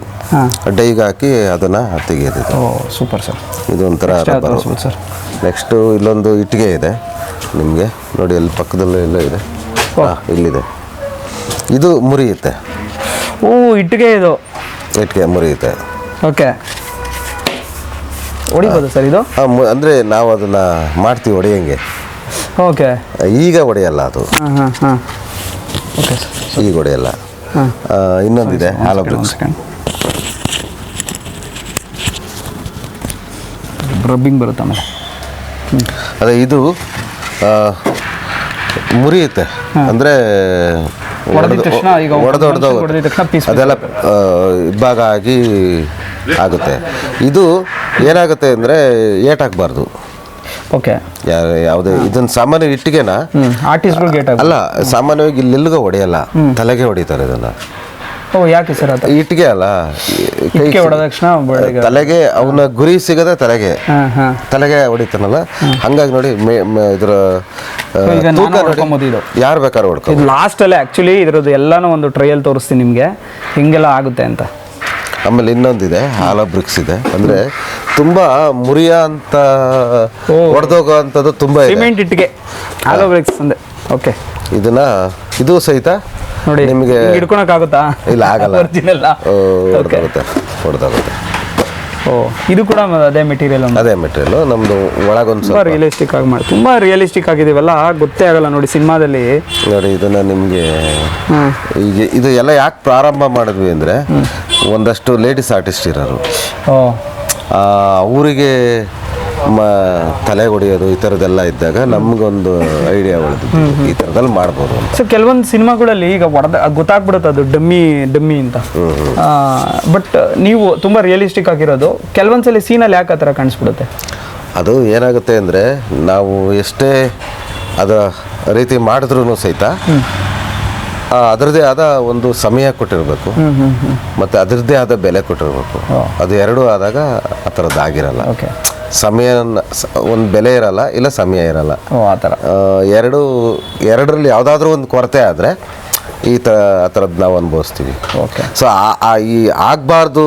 ಡೈಗೆ ಹಾಕಿ ಅದನ್ನ ತೆಗೆಯೋದು. Super sir. ಇದು ಒಂಥರ ರಬ್ಬರ್. ಸರ್. ನೆಕ್ಸ್ಟು ಇಲ್ಲೊಂದು ಇಟ್ಟಿಗೆ ಇದೆ. ನಿಮಗೆ ನೋಡಿ ಅಲ್ಲಿ ಪಕ್ಕದಲ್ಲೇ ಎಲ್ಲ ಇದೆ. ಇಲ್ಲಿದೆ. ಇದು ಮುರಿಯುತ್ತೆ ಓ ಇಟ್ಟಿಗೆ ಇದು. ಇಟ್ಟಿಗೆ ಮುರಿಯುತ್ತೆ ಓಕೆ. ಹೊಡಿಬೋದು ಸರ್ ಇದು? ಅಂದ್ರೆ ನಾವು ಅದನ್ನ ಮಾಡ್ತೀವಿ ಹೊಡೆಯಂಗೆ. ಓಕೆ ಈಗ ಹೊಡೆಯಲ್ಲ ಅದು. ಈಗ ಹೊಡೆಯಲ್ಲ. ಇನ್ನೊಂದಿದೆ ಹಾಲೋ ಬ್ರಿಕ್ಸ್ ಸೆಕೆಂಡ್ ರಬ್ಬಿಂಗ್ ಬರುತ್ತೆ ಆಮೇಲೆ? ಅದೇ ಇದು ಮುರಿಯುತ್ತೆ. ಅಂದ್ರೆ ಅದೆಲ್ಲ ಇಬ್ಬಾಗ ಆಗಿ ಆಗುತ್ತೆ. ಇದು ಏನಾಗುತ್ತೆ ಅಂದ್ರೆ ಏಟಾಗಬಾರ್ದು. ಓಕೆ. ಯಾರು ಯಾವುದೇ ಇದನ್ನ ಸಾಮಾನ್ಯ ಇಟ್ಟಿಗೆನ? ಆರ್ಟಿಸ್ಟ್ಗಳು ಗೇಟ್ ಅಲ್ಲ ಸಾಮಾನ್ಯವಾಗಿ ಇಲ್ಲೆಲ್ಲಿಗೂ ಹೊಡೆಯಲ್ಲ ತಲೆಗೆ ಹೊಡಿತಾರೆ ಇದನ್ನ. ಓ ಯಾಕೆ ಸರ್ ಅದು? ಇಟ್ಟಿಗೆ ಅಲ್ಲ ಇಟ್ಟಿಗೆ ಹೊಡೆದ ತಕ್ಷಣ ಬೆಳಗ್ಗೆ ತಲೆಗೆ ಅವನ ಗುರಿ ಸಿಗದೆ ತಲೆಗೆ ತಲೆಗೆ ಹೊಡಿತಾನಲ್ಲ. ಹಂಗಾಗಿ ನೋಡಿ ಇದ್ರ ಈಗ ನಾನು ತೂಕ ಹೊಡ್ಕೊಂಬೋದು ಇದು. ಯಾರು ಬೇಕಾದ್ರೂ ಇದು ಲಾಸ್ಟಲ್ಲೇ ಆ್ಯಕ್ಚುಲಿ ಇದ್ರದ್ದು ಎಲ್ಲನೂ ಒಂದು ಟ್ರಯಲ್ ತೋರಿಸ್ತೀನಿ ನಿಮಗೆ. ಹಿಂಗೆಲ್ಲ ಆಗುತ್ತೆ ಅಂತ. ಆಮೇಲೆ ಇನ್ನೊಂದಿದೆ ಹಾಲ ಬ್ರಿಕ್ಸ್ ಇದೆ. ಅಂದ್ರೆ ತುಂಬಾ ಮುರಿಯ ಅಂತ. ಹೊಡೆದೋಗೋ ಅಂಥದ್ದು ತುಂಬಾ ಇದೆ. ಸಿಮೆಂಟ್ ಇಟ್ಟಿಗೆ ಹಾಲೋ ಬ್ರೇಕ್ಸ್ ಅಂದೆ ಓಕೆ. ಇದನ್ನ ಇದು ಸಹಿತ ನೋಡಿ ನಿಮಗೆ ಹಿಡ್ಕೊಳಕ್ಕಾಗುತ್ತಾ? ಇಲ್ಲ ಆಗಲ್ಲ. ಒರಿಜಿನಲ್ ಓಕೆ ಹೊಡೆದಾಗುತ್ತೆ ಹೊಡೆದಾಗುತ್ತೆ ಓ ಇದು ಕೂಡ ಅದೇ ಮೆಟೀರಿಯಲ್ ಅದೇ ಮೆಟೀರಿಯಲ್ ನಮ್ದು ಒಳಗೊಂದು ತುಂಬಾ ಸ್ವಲ್ಪ. ರಿಯಲಿಸ್ಟಿಕ್ ಆಗಿ ಮಾಡಿ ತುಂಬಾ ರಿಯಲಿಸ್ಟಿಕ್ ಆಗಿದೆವಲ್ಲ ಗೊತ್ತೇ ಆಗಲ್ಲ ನೋಡಿ ಸಿನಿಮಾದಲ್ಲಿ. ನೋಡಿ ಇದನ್ನ ನಿಮಗೆ ಈಗ ಇದು ಎಲ್ಲ ಯಾಕೆ ಪ್ರಾರಂಭ ಮಾಡಿದ್ವಿ ಅಂದ್ರೆ ಒಂದಷ್ಟು ಲೇಡೀಸ್ ಆರ್ಟಿಸ್ಟ್ ಇರೋರು. ಅವರಿಗೆ ಮ ತಲೆ ಹೊಡೆಯೋದು ಈ ಥರದ್ದೆಲ್ಲ ಇದ್ದಾಗ ನಮಗೊಂದು ಐಡಿಯಾ ಬರುತ್ತೆ ಈ ಥರದಲ್ಲಿ ಮಾಡ್ಬೋದು ಅಂತ. ಸೊ ಕೆಲವೊಂದು ಸಿನಿಮಾಗಳಲ್ಲಿ ಈಗ ಒಡೆದ ಗೊತ್ತಾಗ್ಬಿಡುತ್ತೆ ಅದು ಡಮ್ಮಿ ಡಮ್ಮಿ ಅಂತ. ಬಟ್ ನೀವು ತುಂಬ ರಿಯಲಿಸ್ಟಿಕ್ ಆಗಿರೋದು ಕೆಲವೊಂದ್ಸಲಿ ಸೀನಲ್ಲಿ ಯಾಕೆ ಆ ಥರ ಕಾಣಿಸ್ಬಿಡುತ್ತೆ? ಅದು ಏನಾಗುತ್ತೆ ಅಂದರೆ ನಾವು ಎಷ್ಟೇ ಅದರ ರೀತಿ ಮಾಡಿದ್ರೂ ಸಹಿತ ಆ, ಅದರದ್ದೇ ಆದ ಒಂದು ಸಮಯ ಕೊಟ್ಟಿರಬೇಕು. ಮತ್ತು ಅದರದ್ದೇ ಆದ ಬೆಲೆ ಕೊಟ್ಟಿರಬೇಕು. ಅದು ಎರಡೂ ಆದಾಗ ಆ ಥರದ್ದು ಆಗಿರಲ್ಲ ಓಕೆ ಸಮಯ ಒಂದು ಬೆಲೆ ಇರಲ್ಲ ಇಲ್ಲ ಸಮಯ ಇರಲ್ಲ. ಆ ಥರ. ಎರಡು ಎರಡರಲ್ಲಿ ಯಾವುದಾದ್ರೂ ಒಂದು ಕೊರತೆ ಆದರೆ ಈ ಥರ ಆ ಥರದ್ದು ನಾವು ಅನುಭವಿಸ್ತೀವಿ. ಓಕೆ. ಸೊ ಆ ಈ ಆಗಬಾರ್ದು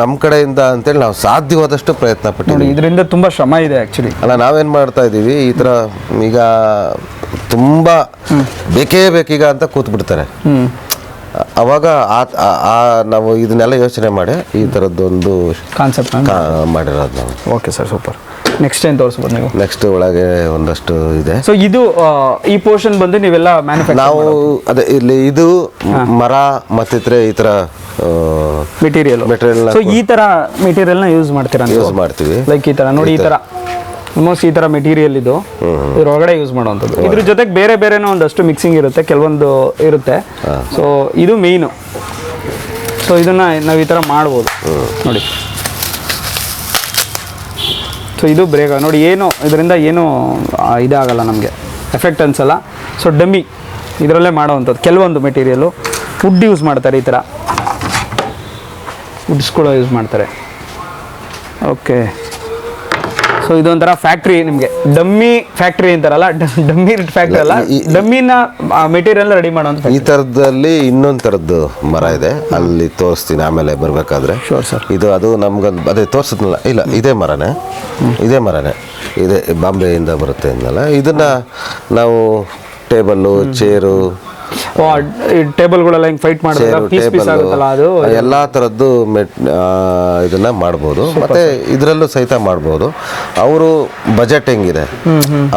ನಮ್ಮ ಕಡೆಯಿಂದ ಅಂತೇಳಿ ನಾವು ಸಾಧ್ಯವಾದಷ್ಟು ಪ್ರಯತ್ನ ಪಟ್ಟಿದ್ದೀವಿ. ಇದರಿಂದ ತುಂಬ ಶ್ರಮ ಇದೆ ಆ್ಯಕ್ಚುಲಿ ಅಲ್ಲ ನಾವೇನು ಮಾಡ್ತಾ ಇದ್ದೀವಿ ಈ ಥರ ಈಗ ತುಂಬ ಬೇಕೇ ಬೇಕೀಗ ಅಂತ ಕೂತ್ ಬಿಡ್ತಾರೆ ಹ್ಞೂ ಅವಾಗ ಆ ನಾವು ಇದನ್ನೆಲ್ಲ ಯೋಚನೆ ಮಾಡಿ ಈ ಥರದ್ದೊಂದು ಕಾನ್ಸೆಪ್ಟ್ ಮಾಡಿರೋದು ನಾವು. ಓಕೆ ಸರ್ ಸೂಪರ್ ನೆಕ್ಸ್ಟ್ ಏನು ತೋರಿಸ್ಬೋದು ನೀವು? ನೆಕ್ಸ್ಟ್ ಒಳಗೆ ಒಂದಷ್ಟು ಇದೆ. ಸೊ ಇದು ಈ ಪೋರ್ಷನ್ ಬಂದು ನೀವೆಲ್ಲ ಮ್ಯಾನುಫ್ಯಾಕ್ಚರ್ ನಾವು ಅದೇ ಇಲ್ಲಿ ಇದು ಮರ ಮತ್ತಿದ್ರೆ ಈ ಥರ ಮೆಟೀರಿಯಲ್ ಮೆಟೀರಿಯಲ್ ಸೊ ಈ ಥರ ಮೆಟೀರಿಯಲ್ನ ಯೂಸ್ ಮಾಡ್ತೀರಾ ಯೂಸ್ ಮಾಡ್ತೀವಿ. ಲೈಕ್ ಈ ಥರ ನೋಡಿ ಈ ಥರ. ಆಲ್ಮೋಸ್ಟ್ ಈ ತರ ಮೆಟೀರಿಯಲ್ ಇದು. ಇದ್ರ ಒಳಗಡೆ ಯೂಸ್ ಮಾಡುವಂಥದ್ದು. ಇದ್ರ ಜೊತೆಗೆ ಬೇರೆ ಬೇರೆನೋ ಒಂದಷ್ಟು ಮಿಕ್ಸಿಂಗ್ ಇರುತ್ತೆ ಕೆಲವೊಂದು ಇರುತ್ತೆ. ಸೊ ಇದು ಮೇಯ್ನು ಸೊ ಇದನ್ನ ನಾವು ಈ ತರ ಮಾಡ್ಬೋದು. ನೋಡಿ. ಸೊ ಇದು ಬ್ರೇಕ್ ನೋಡಿ ಏನು ಇದರಿಂದ ಏನು ಇದಾಗಲ್ಲ ನಮಗೆ. ಎಫೆಕ್ಟ್ ಅನ್ಸಲ್ಲ. ಸೊ ಡಮ್ಮಿ ಇದರಲ್ಲೇ ಮಾಡೋವಂಥದ್ದು. ಕೆಲವೊಂದು ಮೆಟೀರಿಯಲು ವುಡ್ ಯೂಸ್ ಮಾಡ್ತಾರೆ ಈ ಥರ ವುಡ್ಸ್ಗಳು ಕೂಡ ಯೂಸ್ ಮಾಡ್ತಾರೆ. ಓಕೆ ಸೊ ಇದೊಂಥರ ಫ್ಯಾಕ್ಟ್ರಿ ನಿಮಗೆ. ಡಮ್ಮಿ ಫ್ಯಾಕ್ಟ್ರಿ ಅಂತಾರಲ್ಲ? ಡಮ್ಮಿ ಫ್ಯಾಕ್ಟ್ರಿ ಅಲ್ಲ? ಡಮ್ಮಿನ ಮೆಟೀರಿಯಲ್ ರೆಡಿ ಮಾಡೋಂಥ ಈ ಥರದಲ್ಲಿ ಇನ್ನೊಂದು ಥರದ್ದು ಮರ ಇದೆ. ಅಲ್ಲಿ ತೋರಿಸ್ತೀನಿ ಆಮೇಲೆ ಬರಬೇಕಾದ್ರೆ. ಶೋರ್ ಸರ್ ಇದು ಅದು ನಮ್ಗೊಂದು ಅದೇ ತೋರಿಸಿದ್ನಲ್ಲ? ಇಲ್ಲ ಇದೇ ಮರನೇ. ಇದೇ ಮರನೇ. ಇದೇ ಬಾಂಬೆಯಿಂದ ಬರುತ್ತೆ ಅಂದಲ್ಲ ಇದನ್ನ ನಾವು ಟೇಬಲ್ಲು ಚೇರು ಟೇಬಲ್ಗಳೆಲ್ಲ ಹಿಂಗೆ ಫೈಟ್ ಮಾಡಿದಾಗ ಚೇರು ಪೀಸ್ ಪೀಸ್ ಆಗುತ್ತಲ್ಲ ಅದು? ಎಲ್ಲ ಥರದ್ದು ಮೆಟ್ ಇದನ್ನು ಮಾಡ್ಬೋದು. ಮತ್ತು ಇದರಲ್ಲೂ ಸಹಿತ ಮಾಡ್ಬೋದು. ಅವರು ಬಜೆಟ್ ಹೆಂಗಿದೆ?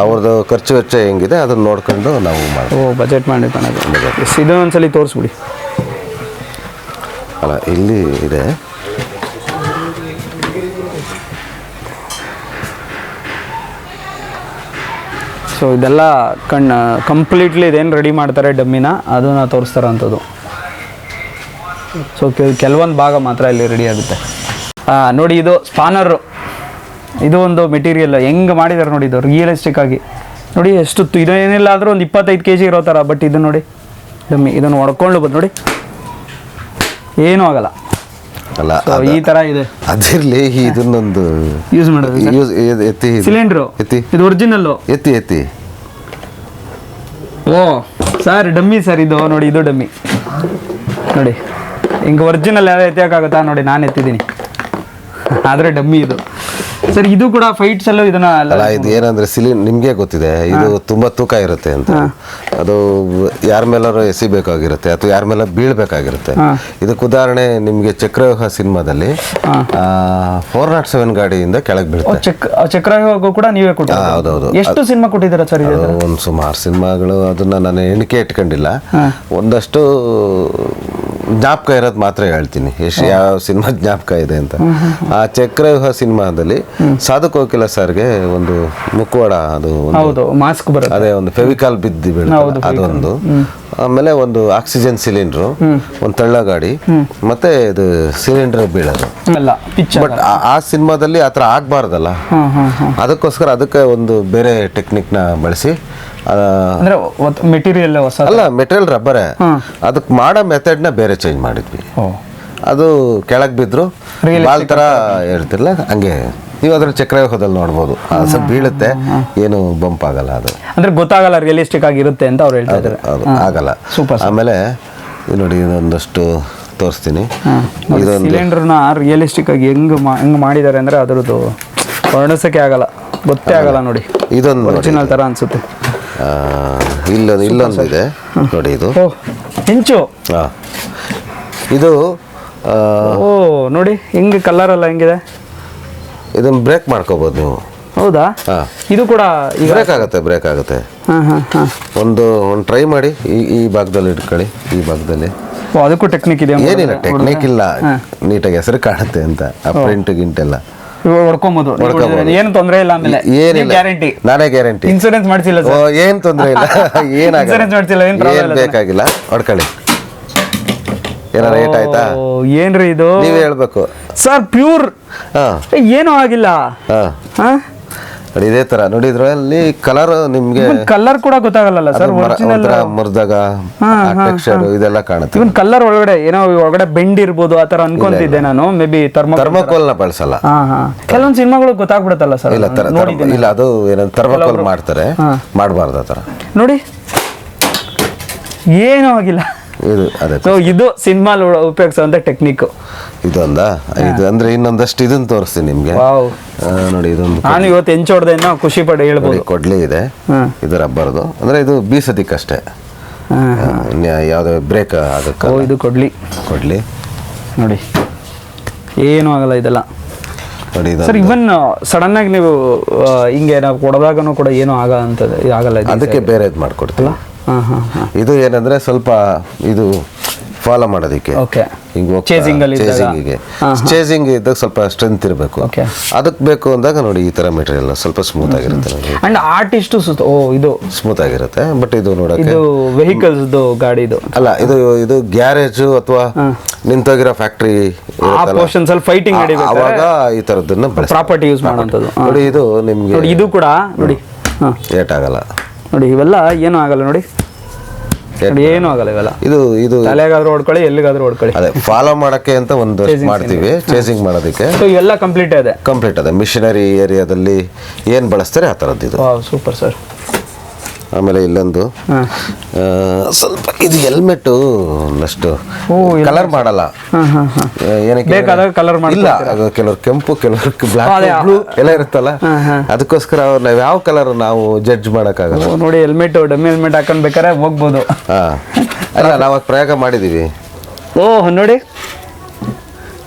ಅವ್ರದ್ದು ಖರ್ಚು ವೆಚ್ಚ ಹೆಂಗಿದೆ? ಅದನ್ನ ನೋಡ್ಕೊಂಡು ನಾವು ಮಾಡ್ಬೋದು. ಓ ಬಜೆಟ್ ಮಾಡಿ ಮಾಡೋದು ಎಸ್ ಇದು ಒಂದ್ಸಲಿ ತೋರಿಸ್ಬಿಡಿ. ಅಲ್ಲ ಇಲ್ಲಿ ಇದೆ. ಸೊ ಇದೆಲ್ಲ ಕಣ್ಣು ಕಂಪ್ಲೀಟ್ಲಿ ಇದೇನು ರೆಡಿ ಮಾಡ್ತಾರೆ ಡಮ್ಮಿನ, ಅದನ್ನು ತೋರಿಸ್ತಾರಂಥದ್ದು ಸೊ ಕೆಲವೊಂದು ಭಾಗ ಮಾತ್ರ ಇಲ್ಲಿ ರೆಡಿ ಆಗುತ್ತೆ. ನೋಡಿ ಇದು ಸ್ಪಾನರು. ಇದು ಒಂದು ಮೆಟೀರಿಯಲ್ ಹೆಂಗೆ ಮಾಡಿದ್ದಾರೆ ನೋಡಿ ಇದು ರಿಯಲಿಸ್ಟಿಕ್ ಆಗಿ. ನೋಡಿ ಎಷ್ಟು ಇದು ಏನಿಲ್ಲ ಆದರೂ ಒಂದು ಇಪ್ಪತ್ತೈದು ಕೆ ಜಿ ಇರೋ ಥರ ಬಟ್ ಇದು ನೋಡಿ, ಡಮ್ಮಿ, ಇದನ್ನು ಹೊಡ್ಕೊಂಡು ಬಂದು ನೋಡಿ. ಏನೂ ಆಗಲ್ಲ. ಅಲ್ಲ ಸೊ ಈ ತರ ಇದೆ. ಅದಿರ್ಲಿ ಇದನ್ನೊಂದು ಯೂಸ್ ಮಾಡೋದು ಯೂಸ್ ಎತ್ತಿ. ಸಿಲಿಂಡ್ರು ಎತ್ತಿ. ಇದು ಒರಿಜಿನಲ್ಲು ಎತ್ತಿ ಎತ್ತಿ. ಓ ಸರ್ ಡಮ್ಮಿ ಸರ್ ಇದು. ನೋಡಿ ಇದು ಡಮ್ಮಿ. ನೋಡಿ. ಹಿಂಗೆ ಒರಿಜಿನಲ್ ಯಾವ್ದು ಎತ್ತಿಯಕ್ಕಾಗುತ್ತಾ ನೋಡಿ ನಾನು ಎತ್ತಿದ್ದೀನಿ. ಆದರೆ ಡಮ್ಮಿ ಇದು. ಸರ್ ಇದು ಕೂಡ ಫೈಟ್ಸ್ ಅಲ್ಲೂ ಇದನ್ನ ಅಲ್ಲ? ಇದು ಏನಂದ್ರೆ ಸಿಲಿ ನಿಮಗೆ ಗೊತ್ತಿದೆ. ಇದು ತುಂಬಾ ತೂಕ ಇರುತ್ತೆ ಅಂತ. ಅದು ಯಾರ ಮೇಲಾರು ಎಸಿಬೇಕಾಗಿರುತ್ತೆ ಅಥವಾ ಯಾರ ಮೇಲೆ ಬೀಳ್ಬೇಕಾಗಿರುತ್ತೆ. ಇದಕ್ಕೆ ಉದಾಹರಣೆ ನಿಮಗೆ ಚಕ್ರವ್ಯೂಹ ಸಿನಿಮಾದಲ್ಲಿ ಫೋರ್ ನಾಟ್ ಸೆವೆನ್ ಗಾಡಿಯಿಂದ ಕೆಳಗೆ ಬೀಳುತ್ತೆ ಚಕ್ರವ್ಯೂಹ ಕೂಡ ನೀವೇ ಕೊಟ್ಟ ಕೊಟ್ಟಿದ್ದೀರಾ ಹೌದೌದು. ಎಷ್ಟು ಸಿನಿಮಾ ಕೊಟ್ಟಿದ್ದೀರಾ ಸರ್ ಒಂದು ಸುಮಾರು ಸಿನಿಮಾಗಳು ಅದನ್ನ ನಾನು ಎಣಿಕೆ ಇಟ್ಕೊಂಡಿಲ್ಲ. ಒಂದಷ್ಟು ಜ್ಞಾಪಕ ಇರೋದು ಮಾತ್ರ ಹೇಳ್ತೀನಿ. ಎಷ್ಟು ಯಾವ ಸಿನಿಮಾ ಜ್ಞಾಪಕ ಇದೆ ಅಂತ. ಆ ಚಕ್ರವ್ಯೂಹ ಸಿನಿಮಾದಲ್ಲಿ ಸಾಧು ಕೋಕಿಲ ಸರ್ಗೆ ಒಂದು ಮುಖವಾಡ ಅದು ಹೌದು ಮಾಸ್ಕ್ ಬರುತ್ತೆ. ಅದೇ ಒಂದು ಫೆವಿಕಾಲ್ ಬಿದ್ದು ಬೀಳುತ್ತೆ ಅದೊಂದು. ಆಮೇಲೆ ಒಂದು ಆಕ್ಸಿಜನ್ ಸಿಲಿಂಡ್ರು ಒಂದು ತಳ್ಳ ಗಾಡಿ ಮತ್ತೆ ಇದು ಸಿಲಿಂಡರ್ ಬೀಳೋದು. ಬಟ್ ಆ ಸಿನಿಮಾದಲ್ಲಿ ಆ ಥರ ಆಗಬಾರ್ದಲ್ಲ. ಅದಕ್ಕೋಸ್ಕರ ಅದಕ್ಕೆ ಒಂದು ಬೇರೆ ಟೆಕ್ನಿಕ್ನ ಬಳಸಿ ಅಂದರೆ ಮೆಟೀರಿಯಲ್ ಹೊಸ ಅಲ್ಲ ಮೆಟೀರಿಯಲ್ ರಬ್ಬರೇ ಅದಕ್ಕೆ ಮಾಡೋ ಮೆಥಡ್ನ ಬೇರೆ ಚೇಂಜ್ ಮಾಡಿದ್ವಿ. ಅದು ಕೆಳಗೆ ಬಿದ್ರು. ಬಾಲ್ ಥರ ಇರ್ತಿಲ್ಲ ಹಂಗೆ. ನೀವು ಅದ್ರ ಚಕ್ರವ್ಯೂಹದಲ್ಲಿ ನೋಡ್ಬೋದು. ಅದು ಸ್ವಲ್ಪ ಬೀಳುತ್ತೆ. ಏನು ಬಂಪ್ ಆಗಲ್ಲ ಅದು. ಅಂದ್ರೆ ಗೊತ್ತಾಗಲ್ಲ ರಿಯಲಿಸ್ಟಿಕ್ ಆಗಿರುತ್ತೆ ಅಂತ ಅವ್ರು ಹೇಳ್ತಾರೆ ಇದ್ದಾರೆ. ಅದು ಆಗಲ್ಲ. ಸೂಪರ್ ಆಮೇಲೆ ನೋಡಿ ಇದೊಂದಷ್ಟು ತೋರಿಸ್ತೀನಿ. ಸಿಲಿಂಡರ್ನ ರಿಯಲಿಸ್ಟಿಕ್ ಆಗಿ ಹೆಂಗ್ ಹೆಂಗ್ ಮಾಡಿದ್ದಾರೆ ಅಂದ್ರೆ ಅದರದ್ದು ವರ್ಣಿಸಕ್ಕೆ ಆಗಲ್ಲ. ಗೊತ್ತೇ ಆಗಲ್ಲ. ನೋಡಿ. ಇದೊಂದು ಒರಿಜಿನಲ್ ತರ ಅನ್ಸುತ್ತೆ. ಇಲ್ಲೊಂದು ಇದೆ ನೋಡಿ ಇದು. ಹೆಂಚು ಹಾ. ಇದು ಓ ನೋಡಿ ಹಿಂಗೆ ಕಲರ್ ಅಲ್ಲ ಹೆಂಗಿದೆ? ಇದನ್ನ ಬ್ರೇಕ್ ಮಾಡ್ಕೋಬೋದು ನೀವು. ಹೌದಾ? ಇದು ಕೂಡ ಈಗ ಬ್ರೇಕ್ ಆಗುತ್ತೆ ಬ್ರೇಕ್ ಆಗುತ್ತೆ. ಒಂದು ಒಂದು ಟ್ರೈ ಮಾಡಿ ಈ ಈ ಭಾಗದಲ್ಲಿ ಇಟ್ಕೊಳ್ಳಿ ಈ ಭಾಗದಲ್ಲಿ. ಅದಕ್ಕೂ ಟೆಕ್ನಿಕ್ ಇದೆ ಏನಿಲ್ಲ ಟೆಕ್ನಿಕ್ ಇಲ್ಲ. ನೀಟಾಗಿ ಹೆಸರು ಕಾಣುತ್ತೆ ಅಂತ ಆ ಪ್ರಿಂಟ್ ಗಿಂಟ್ ಹೊಡೆದ್ರೆ ಏನು ತೊಂದರೆ ಇಲ್ಲ ಆಮೇಲೆ. ಏನಿಲ್ಲ. ಗ್ಯಾರಂಟಿ ನಾನೇ ಗ್ಯಾರಂಟಿ ಇನ್ಸೂರೆನ್ಸ್ ಮಾಡಿಸಿಲ್ಲ ಸರ್ ಏನ್ ತೊಂದರೆ ಇಲ್ಲ. [laughs] ಏನಾಗಲ್ಲ. ಇನ್ಸೂರೆನ್ಸ್ ಮಾಡಿಸಿಲ್ಲ ಏನ್ ಪ್ರಾಬ್ಲಮ್ ಏನ್ ಬೇಕಾಗಿಲ್ಲ. ಹೊಡ್ಕೊಳ್ಳಿ. ಏನಾರ ರೇಟ್ ಆಯ್ತಾ? ಏನ್ರಿ ಇದು? ನೀವೇ ಹೇಳ್ಬೇಕು. ಸರ್ ಪ್ಯೂರ್ ಹಾ. ಏನೂ ಆಗಿಲ್ಲ. ಹಾ? ನೋಡಿ ಇದೇ ತರ. ನೋಡಿದ್ರೆ ಅಲ್ಲಿ ಕಲರ್ ನಿಮ್ಗೆ ಕಲರ್ ಕೂಡ ಗೊತ್ತಾಗಲ್ಲ ಸರ್ ಒರಿಜಿನಲ್ ಮುರಿದಾಗ ಟೆಕ್ಸ್ಚರ್ ಇದೆಲ್ಲ ಕಾಣುತ್ತೆ. ಇವನ್ ಕಲರ್ ಒಳಗಡೆ ಏನೋ ಒಳಗಡೆ ಬೆಂಡ್ ಇರ್ಬೋದು ಆ ತರ ಅನ್ಕೊಂತಿದ್ದೆ ನಾನು. ಮೇ ಬಿ ಥರ್ಮೋ ಥರ್ಮೋಕೋಲ್ನ ಬಳಸಲ್ಲ. ಕೆಲವೊಂದು ಸಿನಿಮಾಗಳು ಗೊತ್ತಾಗ್ಬಿಡುತ್ತಲ್ಲ ಸರ್ ಇಲ್ಲ ತರ ಇಲ್ಲ ಅದು ಏನೋ ಥರ್ಮೋಕೋಲ್ ಮಾಡ್ತಾರೆ. ಮಾಡಬಾರ್ದು ಆ ನೋಡಿ. ಏನೂ ಆಗಿಲ್ಲ. ಇದು ಅದೇ ಸೊ ಇದು ಸಿನಿಮಾ ಉಪಯೋಗಿಸುವಂತ ಟೆಕ್ನಿಕ್ ಇದೊಂದ? ಇದು ಅಂದ್ರೆ ಇನ್ನೊಂದಷ್ಟು ಇದನ್ನ ತೋರಿಸ್ತೀನಿ ನಿಮ್ಗೆ. ವಾವ್. ಆ, ನೋಡಿ ಇದೊಂದು ನಾನು ಇವತ್ತು ಹೆಂಚೋಡ್ದೆ ಅನ್ನೋ ಖುಷಿ ಪಡಿ ನೋಡಿ ಹೇಳ್ಬೋದು ಕೊಡ್ಲಿ ಇದೆ. ಇದು ರಬ್ಬರ್ದು. ಅಂದ್ರೆ ಇದು ಬೀಸೋದಿಕ್ಕಷ್ಟೇ. ಹಾ. ಯಾವುದೇ ಬ್ರೇಕ್ ಅದಕ್ಕೆ ಓ ಇದು ಕೊಡ್ಲಿ. ಕೊಡ್ಲಿ. ನೋಡಿ ಏನೂ ಆಗಲ್ಲ ಇದೆಲ್ಲ. ನೋಡಿ ಸರ್ ಇವನ್ ಸಡನ್ ಆಗಿ ನೀವು ಆ, ಹಿಂಗೆ ನಾವು ಕೊಡದಾಗನು ಕೂಡ ಏನೂ ಆಗ ಅಂತದೆ ಆಗಲ್ಲ ಇದು ಅದಕ್ಕೆ ಬೇರೆ ಇದು ಮಾಡ್ಕೊಡ್ತೀವಿ. ಇದು ಏನಂದ್ರೆ ಸ್ವಲ್ಪ ಇದು ಫಾಲೋ ಮಾಡೋದಕ್ಕೆ. ಹಿಂಗ್. ಚೇಸಿಂಗಿಗೆ ಚೇಸಿಂಗ್ ಇದ್ದಾಗ. ಸ್ವಲ್ಪ ಸ್ಟ್ರೆಂತ್ ಇರಬೇಕು. ಅದಕ್ಕೆ ಬೇಕು ಅಂದಾಗ ನೋಡಿ ಈ ತರ ಮೆಟೀರಿಯಲ್ ಸ್ವಲ್ಪ ಸ್ಮೂತ್ ಆಗಿರುತ್ತೆ ಅಂಡ್ ಆರ್ಟಿಸ್ಟ್ ಓ ಇದು ಸ್ಮೂತ್ ಆಗಿರುತ್ತೆ ಬಟ್ ಇದು ನೋಡಕ್ಕೆ ಇದು ವೆಹಿಕಲ್ಸ್ ಗಾಡಿದು ಅಲ್ಲ ಇದು ಇದು ಗ್ಯಾರೇಜ್ ಅಥವಾ ನಿಂತೋಗಿರೋ ಫ್ಯಾಕ್ಟ್ರಿ ಪೋರ್ಷನ್ಸ್ ಅಲ್ಲಿ ಫೈಟಿಂಗ್ ಅವಾಗ ಈ ತರದನ್ನ. ಪ್ರಾಪರ್ಟಿ ಯೂಸ್ ಮಾಡುವಂತದ್ದು ನೋಡಿ ಇದು ನಿಮ್ಗೆ ಇದು ಕೂಡ ನೋಡಿ. ಲೇಟ್ ಆಗಲ್ಲ. ನೋಡಿ ಇವೆಲ್ಲ ಏನೂ ಆಗಲ್ಲ ನೋಡಿ. ಏನೂ ಆಗಲ್ಲ ಇವೆಲ್ಲ. ಇದು ಇದು ತಲೆಗಾದ್ರೂ ಓಡ್ಕೊಳ್ಳಿ ಎಲ್ಲಿಗಾದ್ರೂ ಓಡ್ಕೊಳ್ಳಿ ಅದೇ ಫಾಲೋ ಮಾಡಕ್ಕೆ ಅಂತ ಒಂದು ಮಾಡ್ತೀವಿ ಚೇಸಿಂಗ್ ಮಾಡೋದಕ್ಕೆ. ಸೊ ಇವೆಲ್ಲ ಕಂಪ್ಲೀಟ್ ಇದೆ. ಕಂಪ್ಲೀಟ್ ಅದೇ ಮಿಷನರಿ ಏರಿಯಾದಲ್ಲಿ ಏನು ಬಳಸ್ತಾರೆ ಆ ಥರದ್ದು ಇದು? ಸೂಪರ್ ಸರ್ ಆಮೇಲೆ ಇಲ್ಲೊಂದು. ಸ್ವಲ್ಪ ಇದು ಹೆಲ್ಮೆಟ್ ಒಂದಷ್ಟು ಓ, ಕಲರ್ ಮಾಡಲ್ಲ. ಏನಕ್ಕೆ ಕಲರ್ ಇಲ್ಲ ಕೆಲವರು ಕೆಂಪು ಕೆಲವರು ಬ್ಲಾಕ್ ಬ್ಲೂ ಎಲ್ಲ ಇರುತ್ತಲ್ಲ. ಅದಕ್ಕೋಸ್ಕರ ಅವ್ರು ನಾವು ಯಾವ ಕಲರ್ ನಾವು ಜಡ್ಜ್ ಮಾಡೋಕ್ಕಾಗಲ್ಲ. ನೋಡಿ ಹೆಲ್ಮೆಟ್ ಡಮ್ಮಿ ಹೆಲ್ಮೆಟ್ ಹಾಕೊಂಡ್ ಬೇಕಾದ್ರೆ ಹೋಗ್ಬೋದು. ಹಾ. ಅಲ್ಲ ನಾವು ಪ್ರಯೋಗ ಮಾಡಿದೀವಿ. ಓಹ್ ನೋಡಿ.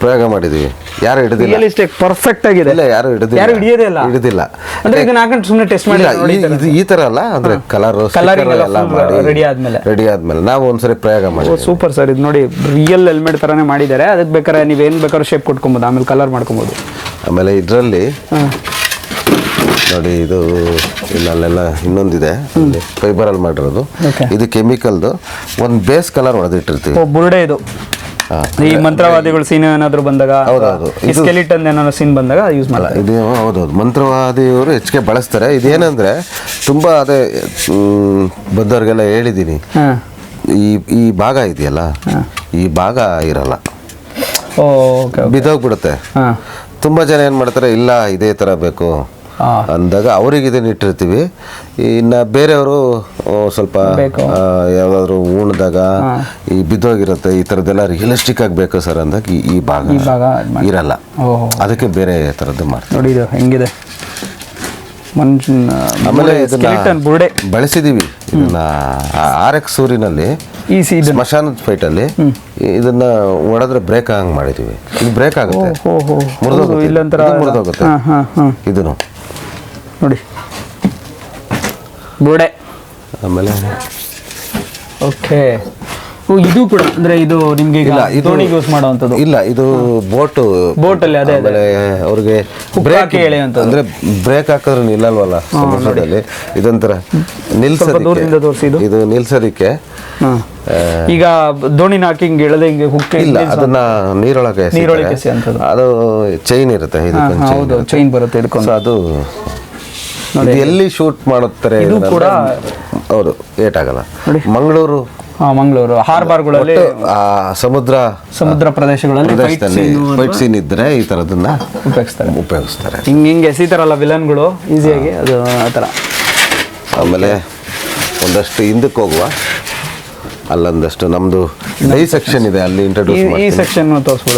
ಪ್ರಯೋಗ ಮಾಡಿದೀವಿ. ಯಾರು ಹಿಡಿದಿಲ್ಲ. ಪರ್ಫೆಕ್ಟ್ ಆಗಿದೆ. ಇಲ್ಲ ಯಾರು ಹಿಡಿದಿಲ್ಲ. ಯಾರು ಹಿಡಿಯೋದೇ ಇಲ್ಲ. ಹಿಡಿದಿಲ್ಲ. ಅಂದ್ರೆ ಈಗ ನಾಲ್ಕು ಸುಮ್ಮನೆ ಟೆಸ್ಟ್ ಮಾಡಿ ಇಲ್ಲ, ಈ- ಇದು ಈ ತರ ಅಲ್ಲ ಅಂದ್ರೆ ಕಲರ್ Colouring ಎಲ್ಲ ಎಲ್ಲ full ಮಾಡಿ ready ಆದ್ಮೇಲೆ. ರೆಡಿ ಆದ್ಮೇಲೆ. ನಾವು ಒಂದ್ಸರಿ ಪ್ರಯೋಗ ಮಾಡಿ ಸೂಪರ್ ಸರ್ ಇದು ನೋಡಿ ರಿಯಲ್ ಹೆಲ್ಮೆಟ್ ತರಾನೇ ಮಾಡಿದ್ದಾರೆ. ಅದಕ್ಕೆ ಬೇಕಾದ್ರೆ ಏನು ಬೇಕಾದ್ರೂ ಶೇಪ್ ಕೊಟ್ಕೊಬೋದು. ಆಮೇಲೆ ಕಲರ್ ಮಾಡ್ಕೊಬೋದು. ಆಮೇಲೆ ಇದರಲ್ಲಿ ಹಾಂ. ನೋಡಿ ಇದು ಇಲ್ಲೆಲ್ಲ ಇನ್ನೊಂದಿದೆ. ಫೈಬರ್ ಅಲ್ಲಿ ಮಾಡಿರೋದು. Okay. ಇದು ಕೆಮಿಕಲ್ದು ಒಂದು ಬೇಸ್ ಕಲರ್ ಹೊಡೆದಿಟ್ಟಿರ್ತೀವಿ ಬುರುಡೆ ಇದು. ಈ ಮಂತ್ರವಾದಿಗಳು ಸೀನ್ ಏನಾದ್ರು ಬಂದಾಗ ಸ್ಕೆಲಿಟನ್ ಏನಾದ್ರು ಸೀನ್ ಬಂದಾಗ ಯೂಸ್ ಮಾಡಲ್ಲ ಇದು ಹೌದೌದು ಮಂತ್ರವಾದಿಯವರು ಹೆಚ್ಚಿಗೆ ಬಳಸ್ತಾರೆ. ಇದೇನಂದ್ರೆ ತುಂಬಾ ಅದೇ ಬಂದವ್ರಿಗೆಲ್ಲ ಹೇಳಿದ್ದೀನಿ ಈ ಈ ಭಾಗ ಇದೆಯಲ್ಲ ಈ ಭಾಗ ಇರಲ್ಲ. ಓಕೆ. ಬಿದ್ದೋಗ್ಬಿಡುತ್ತೆ. ಹಾಂ. ತುಂಬಾ ಜನ ಏನ್ ಮಾಡ್ತಾರೆ ಇಲ್ಲ ಇದೇ ತರ ಬೇಕು. ಅಂದಾಗ ಅವ್ರಿಗೆ ಇದನ್ನ ಇಟ್ಟಿರ್ತೀವಿ. ಇನ್ನ ಬೇರೆಯವರು ಸ್ವಲ್ಪ ಯಾವ್ದಾದ್ರು ಉಣ್ದಾಗ ಈ ಬಿದ್ದೋಗಿರುತ್ತೆ ಈ ಥರದ್ದೆಲ್ಲ ರಿಯಲಿಸ್ಟಿಕ್ ಆಗಿ ಬೇಕು ಸರ್ ಅಂದಾಗ ಈ- ಭಾಗ ಇರಲ್ಲ. ಓಹೋ. ಅದಕ್ಕೆ ಬೇರೆ ಥರದ್ದು ಮಾಡ್ತೀವಿ. ನೋಡಿ ಇದು ಹೆಂಗಿದೆ. ಆಮೇಲೆ ಬುರುಡೆ. ಬಳಸಿದೀವಿ. ಇದನ್ನ ಆರ್ ಎಕ್ಸ್ ಸೂರಿನಲ್ಲಿ ಸ್ಮಶಾನದ ಫೈಟ್ ಅಲ್ಲಿ ಇದನ್ನ ಒಡೆದ್ರೆ ಬ್ರೇಕ್ ಹಂಗ್ ಮಾಡಿದೀವಿ. ಇದು ಬ್ರೇಕ್ ಆಗುತ್ತೆ. ಮುರಿದೋಗುತ್ತೆ. ಇದನ್ನು. ನೋಡಿ. ಗೋಡೆ. ಆಮೇಲೆ ಓಕೆ. ಓ ಇದು ಕೂಡ ಅಂದ್ರೆ ಇದು ನಿಮ್ಗೆ ಇಲ್ಲ, ಇದು- ಯೂಸ್ ಮಾಡುವಂತದ್ದು ಇಲ್ಲ ಇದು ಬೋಟ್ ಬೋಟ್. ಅಲ್ಲಿ ಅದೇ, ಅದೇ. ಅವ್ರಿಗೆ ಬ್ರೇಕ್ ಹೇಳಿ ಎಳೆಯುವಂಥದ್ದು. ಅಂದ್ರೆ ಬ್ರೇಕ್ ಹಾಕಿದ್ರೆ ನಿಲ್ಲಲ್ವಲ್ಲ ಸಮುದ್ರದಲ್ಲಿ ಇದೊಂಥರ ನಿಲ್ಸೋದಕ್ಕೆ. ಇದು. ನಿಲ್ಸೋದಕ್ಕೆ. ಈಗ ದೋಣಿನ ಹಾಕಿ ಹಿಂಗೆ ಎಳೆದ ಹಿಂಗೆ ಹುಕ್ಕೆ ಇಲ್ಲ ಅದನ್ನ ನೀರೊಳಗೆ ನೀರೊಳಗೆ. ಅದು ಚೈನ್ ಇರುತ್ತೆ ಇದು ಚೈನ್ ಬರುತ್ತೆ ಅದು ಎಲ್ಲಿ ಶೂಟ್ ಮಾಡುತ್ತಾರೆ ಇದು ಕೂಡ- ಹೌದು ಏಟಾಗಲ್ಲ. ಮಂಗಳೂರು. ಮಂಗಳೂರು. ಹಾರ್ಬಾರ್ಗಳಲ್ಲಿ ಸಮುದ್ರ ಸಮುದ್ರ ಪ್ರದೇಶಗಳಲ್ಲಿ ಫೈಟ್ ಸೀನ್ ಇದ್ರೆ ಈ ತರದನ್ನ ಉಪಯೋಗಿಸ್ತಾರೆ. ಉಪಯೋಗಿಸ್ತಾರೆ. ಹಿಂಗೆ ಹಿಂಗೆ ಎಸಿತಾರಲ್ಲ ವಿಲನ್ಗಳು ಈಸಿಯಾಗಿ ಅದು ಆ ಥರ. ಆಮೇಲೆ ಒಂದಷ್ಟು ಹಿಂದಕ್ಕೆ ಹೋಗುವ. ಅಲ್ಲೊಂದಷ್ಟು ನಮ್ಮದು ಈ ಸೆಕ್ಷನ್ ಇದೆ ಅಲ್ಲಿ ಇಂಟ್ರೊಡ್ಯೂಸ್ ಈ ಸೆಕ್ಷನ್ ತೋರಿಸ್ಬೋದು?